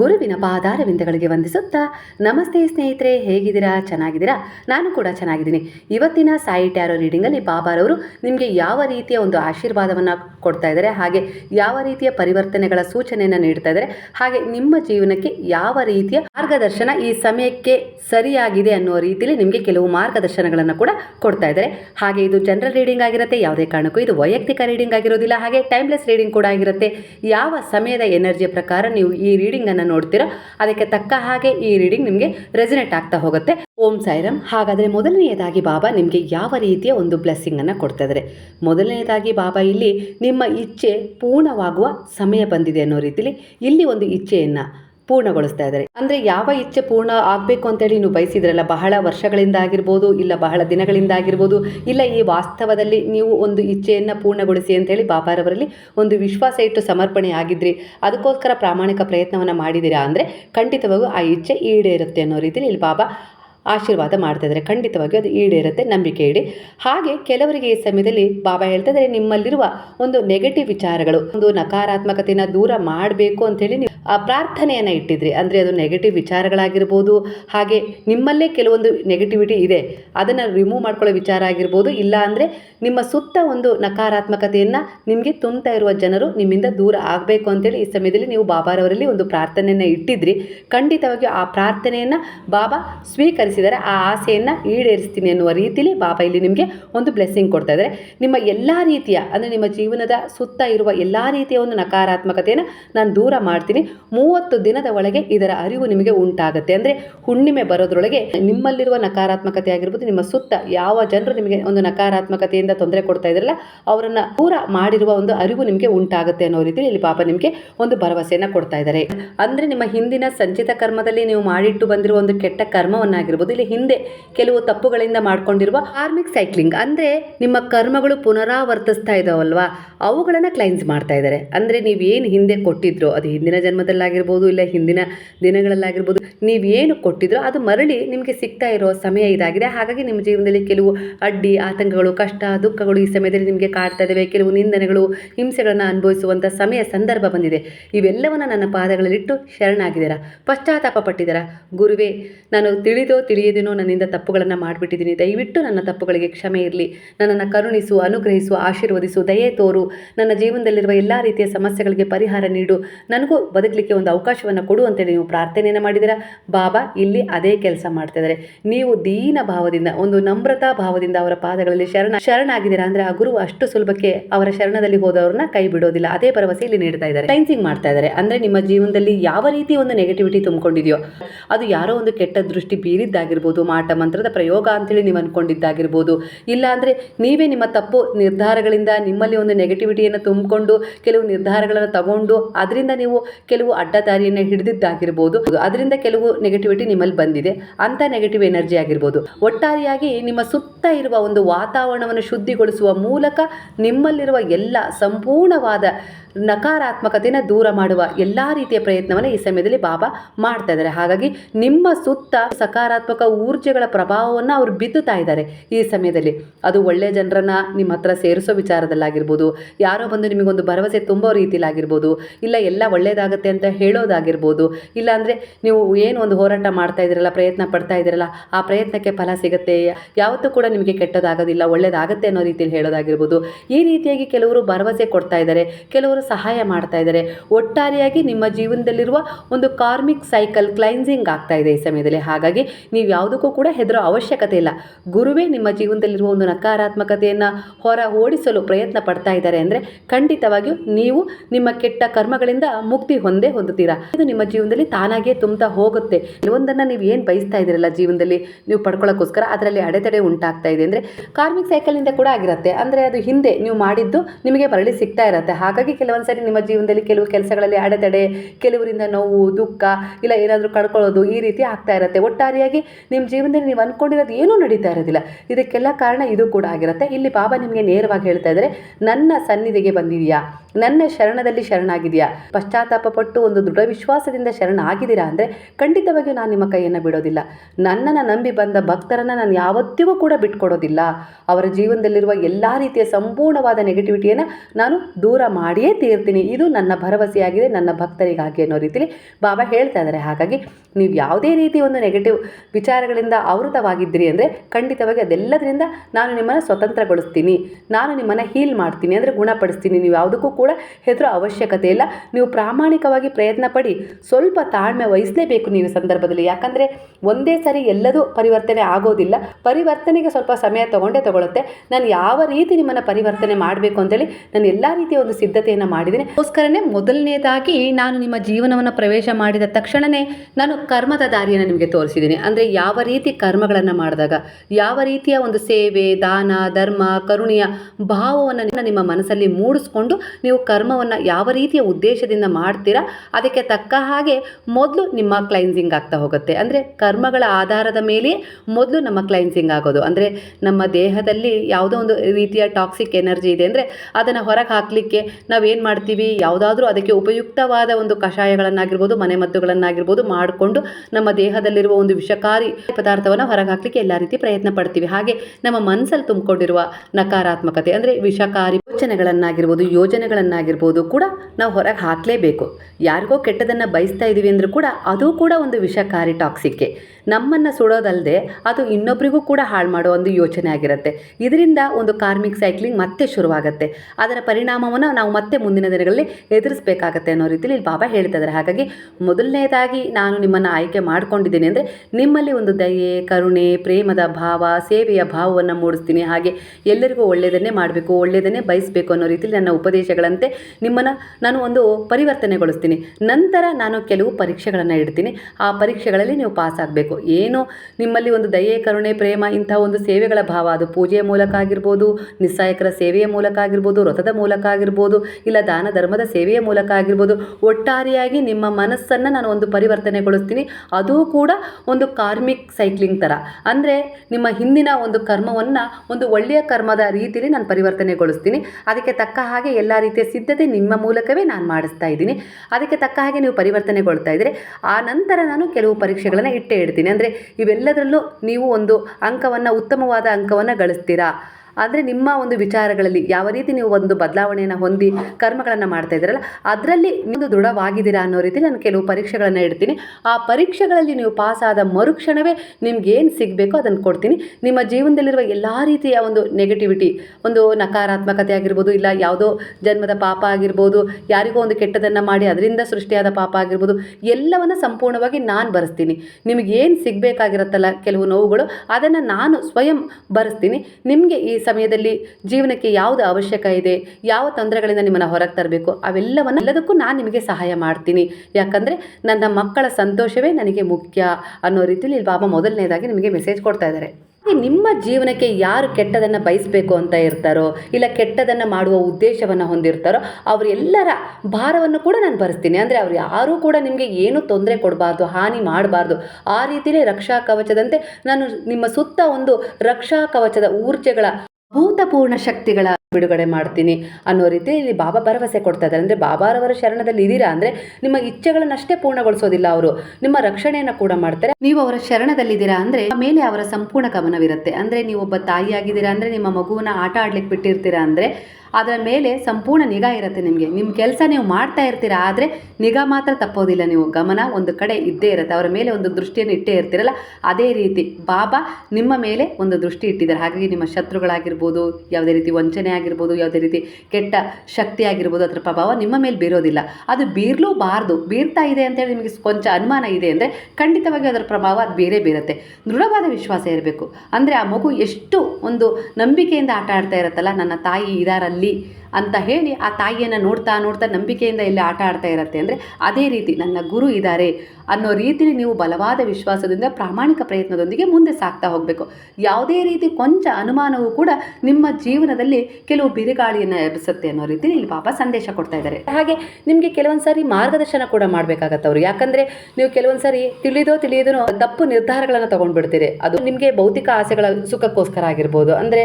ಗುರುವಿನ ಪಾದಾರವಿಂದಗಳಿಗೆ ವಂದಿಸುತ್ತಾ, ನಮಸ್ತೆ ಸ್ನೇಹಿತರೆ, ಹೇಗಿದ್ದೀರಾ? ಚೆನ್ನಾಗಿದ್ದೀರಾ? ನಾನು ಕೂಡ ಚೆನ್ನಾಗಿದ್ದೀನಿ. ಇವತ್ತಿನ ಸಾಯಿ ಟ್ಯಾರೋ ರೀಡಿಂಗಲ್ಲಿ ಬಾಬಾರವರು ನಿಮಗೆ ಯಾವ ರೀತಿಯ ಒಂದು ಆಶೀರ್ವಾದವನ್ನು ಕೊಡ್ತಾ ಇದ್ದಾರೆ, ಹಾಗೆ ಯಾವ ರೀತಿಯ ಪರಿವರ್ತನೆಗಳ ಸೂಚನೆಯನ್ನು ನೀಡ್ತಾ ಇದ್ದಾರೆ, ಹಾಗೆ ನಿಮ್ಮ ಜೀವನಕ್ಕೆ ಯಾವ ರೀತಿಯ ಮಾರ್ಗದರ್ಶನ ಈ ಸಮಯಕ್ಕೆ ಸರಿಯಾಗಿದೆ ಅನ್ನೋ ರೀತಿಯಲ್ಲಿ ನಿಮಗೆ ಕೆಲವು ಮಾರ್ಗದರ್ಶನಗಳನ್ನು ಕೂಡ ಕೊಡ್ತಾ ಇದ್ದಾರೆ. ಹಾಗೆ ಇದು ಜನರಲ್ ರೀಡಿಂಗ್ ಆಗಿರುತ್ತೆ, ಯಾವುದೇ ಕಾರಣಕ್ಕೂ ಇದು ವೈಯಕ್ತಿಕ ರೀಡಿಂಗ್ ಆಗಿರೋದಿಲ್ಲ, ಹಾಗೆ ಟೈಮ್ಲೆಸ್ ರೀಡಿಂಗ್ ಕೂಡ ಆಗಿರುತ್ತೆ. ಯಾವ ಸಮಯದ ಎನರ್ಜಿಯ ಪ್ರಕಾರ ನೀವು ಈ ರೀಡಿಂಗನ್ನು ನೋಡ್ತೀರೋ? ಅದಕ್ಕೆ ತಕ್ಕ ಹಾಗೆ ಈ ರೀಡಿಂಗ್ ನಿಮಗೆ ರೆಸಿನೇಟ್ ಆಗ್ತಾ ಹೋಗುತ್ತೆ. ಓಂ ಸಾಯಿರಾಮ್. ಹಾಗಾದರೆ ಮೊದಲನೆಯದಾಗಿ ಬಾಬಾ ನಿಮಗೆ ಯಾವ ರೀತಿಯ ಒಂದು ಬ್ಲೆಸ್ಸಿಂಗನ್ನು ಕೊಡ್ತಾ ಇದ್ದಾರೆ ಮೊದಲನೆಯದಾಗಿ ಬಾಬಾ, ಇಲ್ಲಿ ನಿಮ್ಮ ಇಚ್ಛೆ ಪೂರ್ಣವಾಗುವ ಸಮಯ ಬಂದಿದೆ ಅನ್ನೋ ರೀತಿಯಲ್ಲಿ ಇಲ್ಲಿ ಒಂದು ಇಚ್ಛೆಯನ್ನು ಪೂರ್ಣಗೊಳಿಸ್ತಾ ಇದ್ದಾರೆ. ಅಂದ್ರೆ ಯಾವ ಇಚ್ಛೆ ಪೂರ್ಣ ಆಗಬೇಕು ಅಂತೇಳಿ ನೀವು ಬಯಸಿದ್ರಲ್ಲ, ಬಹಳ ವರ್ಷಗಳಿಂದ ಆಗಿರ್ಬೋದು, ಇಲ್ಲ ಬಹಳ ದಿನಗಳಿಂದ ಆಗಿರ್ಬೋದು, ಇಲ್ಲ ಈ ವಾಸ್ತವದಲ್ಲಿ ನೀವು ಒಂದು ಇಚ್ಛೆಯನ್ನು ಪೂರ್ಣಗೊಳಿಸಿ ಅಂತೇಳಿ ಬಾಬಾರವರಲ್ಲಿ ಒಂದು ವಿಶ್ವಾಸ ಇಟ್ಟು ಸಮರ್ಪಣೆ ಆಗಿದ್ರಿ, ಅದಕ್ಕೋಸ್ಕರ ಪ್ರಾಮಾಣಿಕ ಪ್ರಯತ್ನವನ್ನು ಮಾಡಿದಿರಾ ಅಂದರೆ ಖಂಡಿತವಾಗೂ ಆ ಇಚ್ಛೆ ಈಡೇರುತ್ತೆ ಅನ್ನೋ ರೀತಿಯಲ್ಲಿ ಇಲ್ಲಿ ಬಾಬಾ ಆಶೀರ್ವಾದ ಮಾಡ್ತಾ ಇದ್ದಾರೆ. ಖಂಡಿತವಾಗಿಯೂ ಅದು ಈಡೇರುತ್ತೆ, ನಂಬಿಕೆ ಇಡಿ. ಹಾಗೆ ಕೆಲವರಿಗೆ ಈ ಸಮಯದಲ್ಲಿ ಬಾಬಾ ಹೇಳ್ತಾ ಇದ್ದಾರೆ, ನಿಮ್ಮಲ್ಲಿರುವ ಒಂದು ನೆಗೆಟಿವ್ ವಿಚಾರಗಳು, ಒಂದು ನಕಾರಾತ್ಮಕತೆಯನ್ನು ದೂರ ಮಾಡಬೇಕು ಅಂತೇಳಿ ನೀವು ಆ ಪ್ರಾರ್ಥನೆಯನ್ನು ಇಟ್ಟಿದ್ರಿ. ಅಂದರೆ ಅದು ನೆಗೆಟಿವ್ ವಿಚಾರಗಳಾಗಿರ್ಬೋದು, ಹಾಗೆ ನಿಮ್ಮಲ್ಲೇ ಕೆಲವೊಂದು ನೆಗೆಟಿವಿಟಿ ಇದೆ, ಅದನ್ನು ರಿಮೂವ್ ಮಾಡ್ಕೊಳ್ಳೋ ವಿಚಾರ ಆಗಿರ್ಬೋದು, ಇಲ್ಲ ಅಂದರೆ ನಿಮ್ಮ ಸುತ್ತ ಒಂದು ನಕಾರಾತ್ಮಕತೆಯನ್ನು ನಿಮಗೆ ತುಂಬ್ತಾ ಇರುವ ಜನರು ನಿಮ್ಮಿಂದ ದೂರ ಆಗಬೇಕು ಅಂತೇಳಿ ಈ ಸಮಯದಲ್ಲಿ ನೀವು ಬಾಬಾರವರಲ್ಲಿ ಒಂದು ಪ್ರಾರ್ಥನೆಯನ್ನು ಇಟ್ಟಿದ್ರಿ. ಖಂಡಿತವಾಗಿಯೂ ಆ ಪ್ರಾರ್ಥನೆಯನ್ನು ಬಾಬಾ ಸ್ವೀಕರಿಸಿದರೆ ಆ ಆಸೆಯನ್ನು ಈಡೇರಿಸ್ತೀನಿ ಅನ್ನುವ ರೀತಿಯಲ್ಲಿ ಬಾಬಾ ಇಲ್ಲಿ ನಿಮಗೆ ಒಂದು ಬ್ಲೆಸ್ಸಿಂಗ್ ಕೊಡ್ತಾ ಇದ್ದಾರೆ. ನಿಮ್ಮ ಎಲ್ಲ ರೀತಿಯ, ಅಂದರೆ ನಿಮ್ಮ ಜೀವನದ ಸುತ್ತ ಇರುವ ಎಲ್ಲ ರೀತಿಯ ಒಂದು ನಕಾರಾತ್ಮಕತೆಯನ್ನು ನಾನು ದೂರ ಮಾಡ್ತೀನಿ. ಮೂವತ್ತು ದಿನದ ಒಳಗೆ ಇದರ ಅರಿವು ನಿಮಗೆ ಉಂಟಾಗುತ್ತೆ. ಅಂದರೆ ಹುಣ್ಣಿಮೆ ಬರೋದ್ರೊಳಗೆ ನಿಮ್ಮಲ್ಲಿರುವ ನಕಾರಾತ್ಮಕತೆ ಆಗಿರ್ಬೋದು, ನಿಮ್ಮ ಸುತ್ತ ಯಾವ ಜನರು ನಿಮಗೆ ಒಂದು ನಕಾರಾತ್ಮಕತೆಯಿಂದ ತೊಂದರೆ ಕೊಡ್ತಾ ಇದ್ರಲ್ಲ ಅವರನ್ನು ದೂರ ಮಾಡಿರುವ ಒಂದು ಅರಿವು ನಿಮಗೆ ಉಂಟಾಗುತ್ತೆ ಅನ್ನೋ ರೀತಿಯಲ್ಲಿ ಇಲ್ಲಿ ಪಾಪ ನಿಮಗೆ ಒಂದು ಭರವಸೆಯನ್ನು ಕೊಡ್ತಾ ಇದ್ದಾರೆ. ಅಂದರೆ ನಿಮ್ಮ ಹಿಂದಿನ ಸಂಚಿತ ಕರ್ಮದಲ್ಲಿ ನೀವು ಮಾಡಿಟ್ಟು ಬಂದಿರುವ ಒಂದು ಕೆಟ್ಟ ಕರ್ಮವನ್ನಾಗಿರ್ಬೋದು ಇಲ್ಲಿ ಹಿಂದೆ ಕೆಲವು ತಪ್ಪುಗಳಿಂದ ಮಾಡ್ಕೊಂಡಿರುವ ಕಾರ್ಮಿಕ್ ಸೈಕ್ಲಿಂಗ್. ಅಂದರೆ ನಿಮ್ಮ ಕರ್ಮಗಳು ಪುನರಾವರ್ತಿಸ್ತಾ ಇದಾವಲ್ವಾ? ಅವುಗಳನ್ನು ಕ್ಲೈನ್ಸ್ ಮಾಡ್ತಾ ಇದ್ದಾರೆ ಅಂದರೆ ನೀವೇನು ಹಿಂದೆ ಕೊಟ್ಟಿದ್ರೋ, ಅದು ಹಿಂದಿನ ಜನ್ಮದಲ್ಲಾಗಿರ್ಬೋದು ಇಲ್ಲ ಹಿಂದಿನ ದಿನಗಳಲ್ಲಾಗಿರ್ಬೋದು ನೀವೇನು ಕೊಟ್ಟಿದ್ರೋ ಅದು ಮರಳಿ ನಿಮಗೆ ಸಿಗ್ತಾ ಇರೋ ಸಮಯ ಇದಾಗಿದೆ. ಹಾಗಾಗಿ ನಿಮ್ಮ ಜೀವನದಲ್ಲಿ ಕೆಲವು ಅಡ್ಡಿ, ಆತಂಕಗಳು, ಕಷ್ಟ, ದುಃಖಗಳು ಈ ಸಮಯದಲ್ಲಿ ನಿಮಗೆ ಕಾಡ್ತಾ ಇದ್ದಾವೆ ಕೆಲವು ನಿಂದನೆಗಳು, ಹಿಂಸೆಗಳನ್ನು ಅನುಭವಿಸುವಂಥ ಸಮಯ, ಸಂದರ್ಭ ಬಂದಿದೆ. ಇವೆಲ್ಲವನ್ನು ನನ್ನ ಪಾದಗಳಲ್ಲಿಟ್ಟು ಶರಣಾಗಿದ್ದೀರಾ? ಪಶ್ಚಾತ್ತಾಪ ಪಟ್ಟಿದ್ದೀರಾ? ಗುರುವೇ, ನಾನು ತಿಳಿದೋ ತಿಳಿಯದೇನೋ ನನ್ನಿಂದ ತಪ್ಪುಗಳನ್ನು ಮಾಡಿಬಿಟ್ಟಿದ್ದೀನಿ. ದಯವಿಟ್ಟು ನನ್ನ ತಪ್ಪುಗಳಿಗೆ ಕ್ಷಮೆ ಇರಲಿ. ನನ್ನನ್ನು ಕರುಣಿಸು, ಅನುಗ್ರಹಿಸು, ಆಶೀರ್ವದಿಸು, ದಯೆ ತೋರು. ನನ್ನ ಜೀವನದಲ್ಲಿರುವ ಎಲ್ಲ ರೀತಿಯ ಸಮಸ್ಯೆಗಳಿಗೆ ಪರಿಹಾರ ನೀಡು. ನನಗೂ ಬದುಕಲಿಕ್ಕೆ ಒಂದು ಅವಕಾಶವನ್ನು ಕೊಡು ಅಂತೇಳಿ ನೀವು ಪ್ರಾರ್ಥನೆಯನ್ನು ಮಾಡಿದಿರ ಬಾಬಾ, ಇಲ್ಲಿ ಅದೇ ಕೆಲಸ ಮಾಡ್ತಾ ಇದ್ದಾರೆ ನೀವು ದೀನ ಭಾವದಿಂದ, ಒಂದು ನಮ್ರತಾ ಭಾವದಿಂದ ಅವರ ಪಾದಗಳಲ್ಲಿ ಶರಣ, ಶರಣಾಗಿದ್ದೀರಾ ಅಂದರೆ ಆ ಗುರು ಅಷ್ಟು ಸುಲಭಕ್ಕೆ ಅವರ ಶರಣದಲ್ಲಿ ಹೋದವ್ರನ್ನ ಕೈ ಬಿಡೋದಿಲ್ಲ. ಅದೇ ಭರವಸೆ ಇಲ್ಲಿ ನೀಡ್ತಾ ಇದ್ದಾರೆ. ಕ್ಲೈನ್ಸಿಂಗ್ ಮಾಡ್ತಾ ಇದ್ದಾರೆ. ಅಂದರೆ ನಿಮ್ಮ ಜೀವನದಲ್ಲಿ ಯಾವ ರೀತಿ ಒಂದು ನೆಗೆಟಿವಿಟಿ ತುಂಬಿಕೊಂಡಿದೆಯೋ, ಅದು ಯಾರೋ ಒಂದು ಕೆಟ್ಟ ದೃಷ್ಟಿ ಬೀರಿದ್ದಾಗಿರ್ಬೋದು ಮಾಟ ಮಂತ್ರದ ಪ್ರಯೋಗ ಅಂತೇಳಿ ನೀವು ಅಂದ್ಕೊಂಡಿದ್ದಾಗಿರ್ಬೋದು ಇಲ್ಲಾಂದರೆ ನೀವೇ ನಿಮ್ಮ ತಪ್ಪು ನಿರ್ಧಾರಗಳಿಂದ ನಿಮ್ಮಲ್ಲಿ ಒಂದು ನೆಗೆಟಿವಿಟಿಯನ್ನು ತುಂಬಿಕೊಂಡು, ಕೆಲವು ನಿರ್ಧಾರಗಳನ್ನು ತಗೊಂಡು, ಅದರಿಂದ ನೀವು ಕೆಲವು ಅಡ್ಡದಾರಿಯನ್ನು ಹಿಡಿದಿದ್ದಾಗಿರ್ಬೋದು. ಅದರಿಂದ ಕೆಲವು ನೆಗೆಟಿವಿಟಿ ನಿಮ್ಮಲ್ಲಿ ಬಂದಿದೆ. ಅಂಥ ನೆಗೆಟಿವ್ ಎನರ್ಜಿ ಆಗಿರ್ಬೋದು. ಒಟ್ಟಾರೆಯಾಗಿ ನಿಮ್ಮ ಸುತ್ತ ಇರುವ ಒಂದು ವಾತಾವರಣವನ್ನು ಶುದ್ಧಿಗೊಳಿಸುವ ಮೂಲಕ ನಿಮ್ಮಲ್ಲಿರುವ ಎಲ್ಲ ಸಂಪೂರ್ಣವಾದ ನಕಾರಾತ್ಮಕತೆಯನ್ನು ದೂರ ಮಾಡುವ ಎಲ್ಲ ರೀತಿಯ ಪ್ರಯತ್ನವನ್ನು ಈ ಸಮಯದಲ್ಲಿ ಬಾಬಾ ಮಾಡ್ತಾ ಇದ್ದಾರೆ. ಹಾಗಾಗಿ ನಿಮ್ಮ ಸುತ್ತ ಸಕಾರಾತ್ಮಕ ಊರ್ಜೆಗಳ ಪ್ರಭಾವವನ್ನು ಅವರು ಬಿತ್ತುತ್ತಾ ಇದ್ದಾರೆ ಈ ಸಮಯದಲ್ಲಿ. ಅದು ಒಳ್ಳೆಯ ಜನರನ್ನು ನಿಮ್ಮ ಹತ್ರ ಸೇರಿಸೋ ವಿಚಾರದಲ್ಲಾಗಿರ್ಬೋದು, ಯಾರೋ ಬಂದು ನಿಮಗೊಂದು ಭರವಸೆ ತುಂಬೋ ರೀತಿಲಾಗಿರ್ಬೋದು, ಇಲ್ಲ ಎಲ್ಲ ಒಳ್ಳೆಯದಾಗತ್ತೆ ಅಂತ ಹೇಳೋದಾಗಿರ್ಬೋದು, ಇಲ್ಲ ಅಂದರೆ ನೀವು ಏನು ಒಂದು ಹೋರಾಟ ಮಾಡ್ತಾ ಇದ್ದೀರಲ್ಲ, ಪ್ರಯತ್ನ ಪಡ್ತಾ ಇದ್ದೀರಲ್ಲ, ಆ ಪ್ರಯತ್ನಕ್ಕೆ ಫಲ ಸಿಗುತ್ತೆ, ಯಾವತ್ತೂ ಕೂಡ ನಿಮಗೆ ಕೆಟ್ಟದಾಗೋದಿಲ್ಲ ಒಳ್ಳೆಯದಾಗತ್ತೆ ಅನ್ನೋ ರೀತಿಯಲ್ಲಿ ಹೇಳೋದಾಗಿರ್ಬೋದು. ಈ ರೀತಿಯಾಗಿ ಕೆಲವರು ಭರವಸೆ ಕೊಡ್ತಾ ಇದ್ದಾರೆ. ಕೆಲವರು ಸಹಾಯ ಮಾಡ್ತಾ ಇದ್ದಾರೆ. ಒಟ್ಟಾರೆಯಾಗಿ ನಿಮ್ಮ ಜೀವನದಲ್ಲಿರುವ ಒಂದು ಕಾರ್ಮಿಕ್ ಸೈಕಲ್ ಕ್ಲೈನ್ಸಿಂಗ್ ಆಗ್ತಾ ಇದೆ ಈ ಸಮಯದಲ್ಲಿ. ಹಾಗಾಗಿ ನೀವು ಯಾವುದಕ್ಕೂ ಕೂಡ ಹೆದರೋ ಅವಶ್ಯಕತೆ ಇಲ್ಲ. ಗುರುವೇ ನಿಮ್ಮ ಜೀವನದಲ್ಲಿರುವ ಒಂದು ನಕಾರಾತ್ಮಕತೆಯನ್ನು ಹೊರ ಓಡಿಸಲು ಪ್ರಯತ್ನ ಪಡ್ತಾ ಇದ್ದಾರೆ ಅಂದರೆ ಖಂಡಿತವಾಗಿಯೂ ನೀವು ನಿಮ್ಮ ಕೆಟ್ಟ ಕರ್ಮಗಳಿಂದ ಮುಕ್ತಿ ಹೊಂದೇ ಹೊಂದುತ್ತೀರಾ? ಇದು ನಿಮ್ಮ ಜೀವನದಲ್ಲಿ ತಾನಾಗೇ ತುಂಬ್ತಾ ಹೋಗುತ್ತೆ. ಒಂದನ್ನು ನೀವು ಏನು ಬಯಸ್ತಾ ಇದ್ದೀರಲ್ಲ ಜೀವನದಲ್ಲಿ? ನೀವು ಪಡ್ಕೊಳ್ಳೋಕ್ಕೋಸ್ಕರ ಅದರಲ್ಲಿ ಅಡೆತಡೆ ಉಂಟಾಗ್ತಾ ಇದೆ ಅಂದರೆ ಕಾರ್ಮಿಕ್ ಸೈಕಲ್ನಿಂದ ಕೂಡ ಆಗಿರುತ್ತೆ. ಅಂದರೆ ಅದು ಹಿಂದೆ ನೀವು ಮಾಡಿದ್ದು ನಿಮಗೆ ಮರಳಿ ಸಿಗ್ತಾ ಇರುತ್ತೆ. ಹಾಗಾಗಿ ಕೆಲವು ಕೆಲವೊಂದು ನಿಮ್ಮ ಜೀವನದಲ್ಲಿ ಕೆಲವು ಕೆಲಸಗಳಲ್ಲಿ ಅಡೆತಡೆ, ಕೆಲವರಿಂದ ನೋವು, ದುಃಖ ಇಲ್ಲ ಏನಾದರೂ ಕಳ್ಕೊಳ್ಳೋದು ಈ ರೀತಿ ಆಗ್ತಾ ಇರುತ್ತೆ. ಒಟ್ಟಾರೆಯಾಗಿ ನಿಮ್ಮ ಜೀವನದಲ್ಲಿ ನೀವು ಅಂದ್ಕೊಂಡಿರೋದು ಏನೂ ನಡೀತಾ ಇರೋದಿಲ್ಲ. ಇದಕ್ಕೆಲ್ಲ ಕಾರಣ ಇದು ಕೂಡ ಆಗಿರುತ್ತೆ. ಇಲ್ಲಿ ಬಾಬಾ ನಿಮಗೆ ನೇರವಾಗಿ ಹೇಳ್ತಾ ಇದ್ದಾರೆ, ನನ್ನ ಸನ್ನಿಧಿಗೆ ಬಂದಿದೆಯಾ ನನ್ನ ಶರಣದಲ್ಲಿ ಶರಣಾಗಿದೆಯಾ ಪಶ್ಚಾತ್ತಾಪ ಪಟ್ಟು ಒಂದು ದೃಢ ವಿಶ್ವಾಸದಿಂದ ಶರಣ ಆಗಿದ್ದೀರಾ ಅಂದರೆ ಖಂಡಿತವಾಗಿಯೂ ನಾನು ನಿಮ್ಮ ಕೈಯನ್ನು ಬಿಡೋದಿಲ್ಲ. ನನ್ನನ್ನು ನಂಬಿ ಬಂದ ಭಕ್ತರನ್ನು ನಾನು ಯಾವತ್ತಿಗೂ ಕೂಡ ಬಿಟ್ಕೊಡೋದಿಲ್ಲ. ಅವರ ಜೀವನದಲ್ಲಿರುವ ಎಲ್ಲ ರೀತಿಯ ಸಂಪೂರ್ಣವಾದ ನೆಗೆಟಿವಿಟಿಯನ್ನು ನಾನು ದೂರ ಮಾಡಿಯೇ ತೀರ್ತೀನಿ. ಇದು ನನ್ನ ಭರವಸೆಯಾಗಿದೆ, ನನ್ನ ಭಕ್ತರಿಗಾಗಿ ಅನ್ನೋ ರೀತಿಲಿ ಬಾಬಾ ಹೇಳ್ತಾ ಇದ್ದಾರೆ. ಹಾಗಾಗಿ ನೀವು ಯಾವುದೇ ರೀತಿ ಒಂದು ನೆಗೆಟಿವ್ ವಿಚಾರಗಳಿಂದ ಆವೃತವಾಗಿದ್ದೀರಿ ಅಂದರೆ ಖಂಡಿತವಾಗಿ ಅದೆಲ್ಲದರಿಂದ ನಾನು ನಿಮ್ಮನ್ನು ಸ್ವತಂತ್ರಗೊಳಿಸ್ತೀನಿ. ನಾನು ನಿಮ್ಮನ್ನು ಹೀಲ್ ಮಾಡ್ತೀನಿ ಅಂದರೆ ಗುಣಪಡಿಸ್ತೀನಿ. ನೀವು ಯಾವುದಕ್ಕೂ ಕೂಡ ಹೆದರೋ ಅವಶ್ಯಕತೆ ಇಲ್ಲ. ನೀವು ಪ್ರಾಮಾಣಿಕವಾಗಿ ಪ್ರಯತ್ನ ಪಡಿ. ಸ್ವಲ್ಪ ತಾಳ್ಮೆ ವಹಿಸಲೇಬೇಕು ನೀವು ಸಂದರ್ಭದಲ್ಲಿ. ಯಾಕಂದರೆ ಒಂದೇ ಸರಿ ಎಲ್ಲದೂ ಪರಿವರ್ತನೆ ಆಗೋದಿಲ್ಲ. ಪರಿವರ್ತನೆಗೆ ಸ್ವಲ್ಪ ಸಮಯ ತಗೊಂಡೇ ತಗೊಳುತ್ತೆ. ನಾನು ಯಾವ ರೀತಿ ನಿಮ್ಮನ್ನು ಪರಿವರ್ತನೆ ಮಾಡಬೇಕು ಅಂತೇಳಿ ನಾನು ಎಲ್ಲ ರೀತಿಯ ಒಂದು ಸಿದ್ಧತೆಯನ್ನು ಮಾಡಿದ್ದೀನಿ. ಅದಕ್ಕೋಸ್ಕರನೇ ಮೊದಲನೇದಾಗಿ ನಾನು ನಿಮ್ಮ ಜೀವನವನ್ನು ಪ್ರವೇಶ ಮಾಡಿದ ತಕ್ಷಣವೇ ನಾನು ಕರ್ಮದ ದಾರಿಯನ್ನು ನಿಮಗೆ ತೋರಿಸಿದ್ದೀನಿ. ಅಂದರೆ ಯಾವ ರೀತಿ ಕರ್ಮಗಳನ್ನು ಮಾಡಿದಾಗ, ಯಾವ ರೀತಿಯ ಒಂದು ಸೇವೆ, ದಾನ, ಧರ್ಮ, ಕರುಣೆಯ ಭಾವವನ್ನು ನಿಮ್ಮ ಮನಸ್ಸಲ್ಲಿ ಮೂಡಿಸ್ಕೊಂಡು ನೀವು ಕರ್ಮವನ್ನು ಯಾವ ರೀತಿಯ ಉದ್ದೇಶದಿಂದ ಮಾಡ್ತೀರಾ, ಅದಕ್ಕೆ ತಕ್ಕ ಹಾಗೆ ಮೊದಲು ನಿಮ್ಮ ಕ್ಲೈನ್ಸಿಂಗ್ ಆಗ್ತಾ ಹೋಗುತ್ತೆ. ಅಂದರೆ ಕರ್ಮಗಳ ಆಧಾರದ ಮೇಲೆ ಮೊದಲು ನಮ್ಮ ಕ್ಲೈನ್ಸಿಂಗ್ ಆಗೋದು. ಅಂದರೆ ನಮ್ಮ ದೇಹದಲ್ಲಿ ಯಾವುದೋ ಒಂದು ರೀತಿಯ ಟಾಕ್ಸಿಕ್ ಎನರ್ಜಿ ಇದೆ. ಅಂದರೆ ಅದನ್ನು ಹೊರಗೆ ಹಾಕಲಿಕ್ಕೆ ನಾವೇನು ಮಾಡ್ತೀವಿ, ಯಾವುದಾದ್ರೂ ಅದಕ್ಕೆ ಉಪಯುಕ್ತವಾದ ಒಂದು ಕಷಾಯಗಳನ್ನಾಗಿರ್ಬೋದು ಮನೆಮದ್ದುಗಳನ್ನಾಗಿರ್ಬೋದು ಮಾಡಿಕೊಂಡು ನಮ್ಮ ದೇಹದಲ್ಲಿರುವ ಒಂದು ವಿಷಕಾರಿ ಪದಾರ್ಥವನ್ನು ಹೊರಗೆ ಹಾಕಲಿಕ್ಕೆ ಎಲ್ಲ ರೀತಿ ಪ್ರಯತ್ನ ಪಡ್ತೀವಿ. ಹಾಗೆ ನಮ್ಮ ಮನಸ್ಸಲ್ಲಿ ತುಂಬಿಕೊಂಡಿರುವ ನಕಾರಾತ್ಮಕತೆ ಅಂದರೆ ವಿಷಕಾರಿ ಯೋಚನೆಗಳನ್ನಾಗಿರ್ಬೋದು, ಯೋಜನೆಗಳನ್ನಾಗಿರ್ಬೋದು ಕೂಡ ನಾವು ಹೊರಗೆ ಹಾಕಲೇಬೇಕು. ಯಾರಿಗೋ ಕೆಟ್ಟದನ್ನು ಬಯಸ್ತಾ ಇದ್ದೀವಿ ಅಂದರೂ ಕೂಡ ಅದು ಕೂಡ ಒಂದು ವಿಷಕಾರಿ ಟಾಕ್ಸಿಕ್ಕೆ ನಮ್ಮನ್ನು ಸುಡೋದಲ್ಲದೆ ಅದು ಇನ್ನೊಬ್ಬರಿಗೂ ಕೂಡ ಹಾಳು ಮಾಡೋ ಒಂದು ಯೋಚನೆ ಆಗಿರುತ್ತೆ. ಇದರಿಂದ ಒಂದು ಕಾರ್ಮಿಕ್ ಸೈಕ್ಲಿಂಗ್ ಮತ್ತೆ ಶುರುವಾಗುತ್ತೆ. ಅದರ ಪರಿಣಾಮವನ್ನು ನಾವು ಮತ್ತೆ ಮುಂದಿನ ದಿನಗಳಲ್ಲಿ ಎದುರಿಸಬೇಕಾಗತ್ತೆ ಅನ್ನೋ ರೀತಿಯಲ್ಲಿ ಇಲ್ಲಿ ಬಾಬಾ ಹೇಳ್ತಾ ಇದ್ದಾರೆ ಹಾಗಾಗಿ ಮೊದಲನೇದಾಗಿ ನಾನು ನಿಮ್ಮನ್ನು ಆಯ್ಕೆ ಮಾಡ್ಕೊಂಡಿದ್ದೀನಿ ಅಂದರೆ ನಿಮ್ಮಲ್ಲಿ ಒಂದು ದಯೆ, ಕರುಣೆ, ಪ್ರೇಮದ ಭಾವ, ಸೇವೆಯ ಭಾವವನ್ನು ಮೂಡಿಸ್ತೀನಿ. ಹಾಗೆ ಎಲ್ಲರಿಗೂ ಒಳ್ಳೆಯದನ್ನೇ ಮಾಡಬೇಕು, ಒಳ್ಳೆಯದನ್ನೇ ಬಯಸಬೇಕು ಅನ್ನೋ ರೀತಿಯಲ್ಲಿ ನನ್ನ ಉಪದೇಶಗಳಂತೆ ನಿಮ್ಮನ್ನು ನಾನು ಒಂದು ಪರಿವರ್ತನೆಗೊಳಿಸ್ತೀನಿ. ನಂತರ ನಾನು ಕೆಲವು ಪರೀಕ್ಷೆಗಳನ್ನು ಇಡ್ತೀನಿ. ಆ ಪರೀಕ್ಷೆಗಳಲ್ಲಿ ನೀವು ಪಾಸ್ ಆಗಬೇಕು. ಏನು ನಿಮ್ಮಲ್ಲಿ ಒಂದು ದಯೆ, ಕರುಣೆ, ಪ್ರೇಮ ಇಂಥ ಒಂದು ಸೇವೆಗಳ ಭಾವ, ಅದು ಪೂಜೆಯ ಮೂಲಕ ಆಗಿರ್ಬೋದು, ನಿಸ್ಸಾಯಕರ ಸೇವೆಯ ಮೂಲಕ ಆಗಿರ್ಬೋದು, ವ್ರತದ ಮೂಲಕ ಆಗಿರ್ಬೋದು ಇಲ್ಲ, ದಾನ ಧರ್ಮದ ಸೇವೆಯ ಮೂಲಕ ಆಗಿರ್ಬೋದು. ಒಟ್ಟಾರೆಯಾಗಿ ನಿಮ್ಮ ಮನಸ್ಸನ್ನು ನಾನು ಒಂದು ಪರಿವರ್ತನೆಗೊಳಿಸ್ತೀನಿ. ಅದು ಕೂಡ ಒಂದು ಕಾರ್ಮಿಕ್ ಸೈಕ್ಲಿಂಗ್ ಥರ ಅಂದರೆ ನಿಮ್ಮ ಹಿಂದಿನ ಒಂದು ಕರ್ಮವನ್ನು ಒಂದು ಒಳ್ಳೆಯ ಕರ್ಮದ ರೀತಿಯಲ್ಲಿ ನಾನು ಪರಿವರ್ತನೆಗೊಳಿಸ್ತೀನಿ. ಅದಕ್ಕೆ ತಕ್ಕ ಹಾಗೆ ಎಲ್ಲ ರೀತಿಯ ಸಿದ್ಧತೆ ನಿಮ್ಮ ಮೂಲಕವೇ ನಾನು ಮಾಡಿಸ್ತಾ ಇದ್ದೀನಿ. ಅದಕ್ಕೆ ತಕ್ಕ ಹಾಗೆ ನೀವು ಪರಿವರ್ತನೆಗೊಳ್ತಾ ಇದ್ದರೆ ಆ ನಂತರ ನಾನು ಕೆಲವು ಪರೀಕ್ಷೆಗಳನ್ನು ಇಟ್ಟೇ ಇಡ್ತೀನಿ. ಅಂದರೆ ಇವೆಲ್ಲದರಲ್ಲೂ ನೀವು ಒಂದು ಅಂಕವನ್ನು, ಉತ್ತಮವಾದ ಅಂಕವನ್ನು ಗಳಿಸ್ತೀರಾ? ಅಂದರೆ ನಿಮ್ಮ ಒಂದು ವಿಚಾರಗಳಲ್ಲಿ ಯಾವ ರೀತಿ ನೀವು ಒಂದು ಬದಲಾವಣೆಯನ್ನು ಹೊಂದಿ ಕರ್ಮಗಳನ್ನು ಮಾಡ್ತಾ ಇದ್ದೀರಲ್ಲ, ಅದರಲ್ಲಿ ಒಂದು ದೃಢವಾಗಿದ್ದೀರಾ ಅನ್ನೋ ರೀತಿ ನಾನು ಕೆಲವು ಪರೀಕ್ಷೆಗಳನ್ನು ಇಡ್ತೀನಿ. ಆ ಪರೀಕ್ಷೆಗಳಲ್ಲಿ ನೀವು ಪಾಸ್ ಆದ ಮರುಕ್ಷಣವೇ ನಿಮ್ಗೆ ಏನು ಸಿಗಬೇಕೋ ಅದನ್ನು ಕೊಡ್ತೀನಿ. ನಿಮ್ಮ ಜೀವನದಲ್ಲಿರುವ ಎಲ್ಲ ರೀತಿಯ ಒಂದು ನೆಗೆಟಿವಿಟಿ ಒಂದು ನಕಾರಾತ್ಮಕತೆ ಆಗಿರ್ಬೋದು, ಇಲ್ಲ ಯಾವುದೋ ಜನ್ಮದ ಪಾಪ ಆಗಿರ್ಬೋದು, ಯಾರಿಗೋ ಒಂದು ಕೆಟ್ಟದನ್ನು ಮಾಡಿ ಅದರಿಂದ ಸೃಷ್ಟಿಯಾದ ಪಾಪ ಆಗಿರ್ಬೋದು, ಎಲ್ಲವನ್ನು ಸಂಪೂರ್ಣವಾಗಿ ನಾನು ಬರೆಸ್ತೀನಿ. ನಿಮಗೆ ಏನು ಸಿಗಬೇಕಾಗಿರುತ್ತಲ್ಲ ಕೆಲವು ನೋವುಗಳು, ಅದನ್ನು ನಾನು ಸ್ವಯಂ ಬರೆಸ್ತೀನಿ. ನಿಮಗೆ ಈ ಸಮಯದಲ್ಲಿ ಜೀವನಕ್ಕೆ ಯಾವುದು ಅವಶ್ಯಕ ಇದೆ, ಯಾವ ತೊಂದರೆಗಳಿಂದ ನಿಮ್ಮನ್ನು ಹೊರಗೆ ತರಬೇಕು, ಅವೆಲ್ಲವನ್ನು ಎಲ್ಲದಕ್ಕೂ ನಾನು ನಿಮಗೆ ಸಹಾಯ ಮಾಡ್ತೀನಿ. ಯಾಕಂದರೆ ನನ್ನ ಮಕ್ಕಳ ಸಂತೋಷವೇ ನನಗೆ ಮುಖ್ಯ ಅನ್ನೋ ರೀತಿಯಲ್ಲಿ ಇಲ್ಲಿ ಬಾಬಾ ಮೊದಲನೇದಾಗಿ ನಿಮಗೆ ಮೆಸೇಜ್ ಕೊಡ್ತಾ ಇದ್ದಾರೆ ನಿಮ್ಮ ಜೀವನಕ್ಕೆ ಯಾರು ಕೆಟ್ಟದನ್ನು ಬಯಸಬೇಕು ಅಂತ ಇರ್ತಾರೋ, ಇಲ್ಲ ಕೆಟ್ಟದನ್ನು ಮಾಡುವ ಉದ್ದೇಶವನ್ನು ಹೊಂದಿರ್ತಾರೋ ಅವರೆಲ್ಲರ ಭಾರವನ್ನು ಕೂಡ ನಾನು ಭರಿಸ್ತೀನಿ ಅಂದರೆ ಅವ್ರು ಯಾರೂ ಕೂಡ ನಿಮಗೆ ಏನು ತೊಂದರೆ ಕೊಡಬಾರ್ದು, ಹಾನಿ ಮಾಡಬಾರ್ದು, ಆ ರೀತಿಯೇ ರಕ್ಷಾ ಕವಚದಂತೆ ನಾನು ನಿಮ್ಮ ಸುತ್ತ ಒಂದು ರಕ್ಷಾ ಕವಚದ ಊರ್ಜೆಗಳ ಭೂತಪೂರ್ಣ ಶಕ್ತಿಗಳ ಬಿಡುಗಡೆ ಮಾಡ್ತೀನಿ ಅನ್ನೋ ರೀತಿ ಇಲ್ಲಿ ಬಾಬಾ ಭರವಸೆ ಕೊಡ್ತಾ ಇದ್ದಾರೆ. ಅಂದರೆ ಬಾಬಾರವರ ಶರಣದಲ್ಲಿ ಇದ್ದೀರಾ? ಅಂದರೆ ನಿಮ್ಮ ಇಚ್ಛೆಗಳನ್ನಷ್ಟೇ ಪೂರ್ಣಗೊಳಿಸೋದಿಲ್ಲ ಅವರು. ನಿಮ್ಮ ರಕ್ಷಣೆಯನ್ನು ಕೂಡ ಮಾಡ್ತಾರೆ. ನೀವು ಅವರ ಶರಣದಲ್ಲಿದ್ದೀರಾ ಅಂದರೆ ಮೇಲೆ ಅವರ ಸಂಪೂರ್ಣ ಗಮನವಿರುತ್ತೆ. ಅಂದರೆ ನೀವು ಒಬ್ಬ ತಾಯಿಯಾಗಿದ್ದೀರಾ? ಅಂದರೆ ನಿಮ್ಮ ಮಗುವನ್ನ ಆಟ ಆಡ್ಲಿಕ್ಕೆ ಬಿಟ್ಟಿರ್ತೀರಾ? ಅಂದರೆ ಅದರ ಮೇಲೆ ಸಂಪೂರ್ಣ ನಿಗಾ ಇರುತ್ತೆ ನಿಮಗೆ. ನಿಮ್ಮ ಕೆಲಸ ನೀವು ಮಾಡ್ತಾ ಇರ್ತೀರ ಆದರೆ ನಿಗಾ ಮಾತ್ರ ತಪ್ಪೋದಿಲ್ಲ ನೀವು. ಗಮನ ಒಂದು ಕಡೆ ಇದ್ದೇ ಇರುತ್ತೆ. ಅವರ ಮೇಲೆ ಒಂದು ದೃಷ್ಟಿಯನ್ನು ಇಟ್ಟೇ ಇರ್ತೀರಲ್ಲ, ಅದೇ ರೀತಿ ಬಾಬಾ ನಿಮ್ಮ ಮೇಲೆ ಒಂದು ದೃಷ್ಟಿ ಇಟ್ಟಿದ್ದಾರೆ. ಹಾಗಾಗಿ ನಿಮ್ಮ ಶತ್ರುಗಳಾಗಿರ್ಬೋದು, ಯಾವುದೇ ರೀತಿ ವಂಚನೆ ಆಗಿರ್ಬೋದು, ಯಾವುದೇ ರೀತಿ ಕೆಟ್ಟ ಶಕ್ತಿ ಆಗಿರ್ಬೋದು, ಅದರ ಪ್ರಭಾವ ನಿಮ್ಮ ಮೇಲೆ ಬೀರೋದಿಲ್ಲ. ಅದು ಬೀರಲೂಬಾರ್ದು. ಬೀರ್ತಾ ಇದೆ ಅಂತೇಳಿ ನಿಮಗೆ ಕೊಂಚ ಅನುಮಾನ ಇದೆ ಅಂದರೆ ಖಂಡಿತವಾಗಿ ಅದರ ಪ್ರಭಾವ ಅದು ಬೇರೆ ಬೀರುತ್ತೆ. ದೃಢವಾದ ವಿಶ್ವಾಸ ಇರಬೇಕು. ಅಂದರೆ ಆ ಮಗು ಎಷ್ಟು ಒಂದು ನಂಬಿಕೆಯಿಂದ ಆಟ ಆಡ್ತಾ ಇರುತ್ತಲ್ಲ, ನನ್ನ ತಾಯಿ ಇದಾರಲ್ಲಿ ಅಂತ ಹೇಳಿ ಆ ತಾಯಿಯನ್ನು ನೋಡ್ತಾ ನೋಡ್ತಾ ನಂಬಿಕೆಯಿಂದ ಎಲ್ಲಿ ಆಟ ಆಡ್ತಾ ಇರುತ್ತೆ. ಅಂದರೆ ಅದೇ ರೀತಿ ನನ್ನ ಗುರು ಇದ್ದಾರೆ. ಅನ್ನೋ ರೀತಿಯಲ್ಲಿ ನೀವು ಬಲವಾದ ವಿಶ್ವಾಸದಿಂದ ಪ್ರಾಮಾಣಿಕ ಪ್ರಯತ್ನದೊಂದಿಗೆ ಮುಂದೆ ಸಾಗ್ತಾ ಹೋಗಬೇಕು. ಯಾವುದೇ ರೀತಿ ಕೊಂಚ ಅನುಮಾನವೂ ಕೂಡ ನಿಮ್ಮ ಜೀವನದಲ್ಲಿ ಕೆಲವು ಬಿರುಗಾಳಿಯನ್ನು ಎಬ್ಬಿಸುತ್ತೆ ಅನ್ನೋ ರೀತಿಯಲ್ಲಿ ಇಲ್ಲಿ ಪಾಪ ಸಂದೇಶ ಕೊಡ್ತಾ ಇದ್ದಾರೆ. ಹಾಗೆ ನಿಮಗೆ ಕೆಲವೊಂದು ಸಾರಿ ಮಾರ್ಗದರ್ಶನ ಕೂಡ ಮಾಡಬೇಕಾಗತ್ತೆ ಅವರು. ಯಾಕಂದರೆ ನೀವು ಕೆಲವೊಂದು ಸಾರಿ ತಿಳಿದೋ ತಿಳಿಯದೋ ತಪ್ಪು ನಿರ್ಧಾರಗಳನ್ನು ತೊಗೊಂಡ್ಬಿಡ್ತೀರಿ. ಅದು ನಿಮಗೆ ಭೌತಿಕ ಆಸೆಗಳ ಸುಖಕ್ಕೋಸ್ಕರ ಆಗಿರ್ಬೋದು. ಅಂದರೆ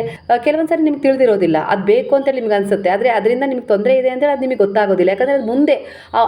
ಕೆಲವೊಂದು ಸಾರಿ ನಿಮ್ಗೆ ತಿಳಿದಿರೋದಿಲ್ಲ. ಅದು ಬೇಕು ಅಂತೇಳಿ ನಿಮ್ಗೆ ಅನಿಸುತ್ತೆ. ಆದರೆ ಅದರಿಂದ ನಿಮ್ಗೆ ತೊಂದರೆ ಇದೆ ಅಂತೇಳಿ ಅದು ನಿಮಗೆ ಗೊತ್ತಾಗೋದಿಲ್ಲ. ಯಾಕಂದರೆ ಮುಂದೆ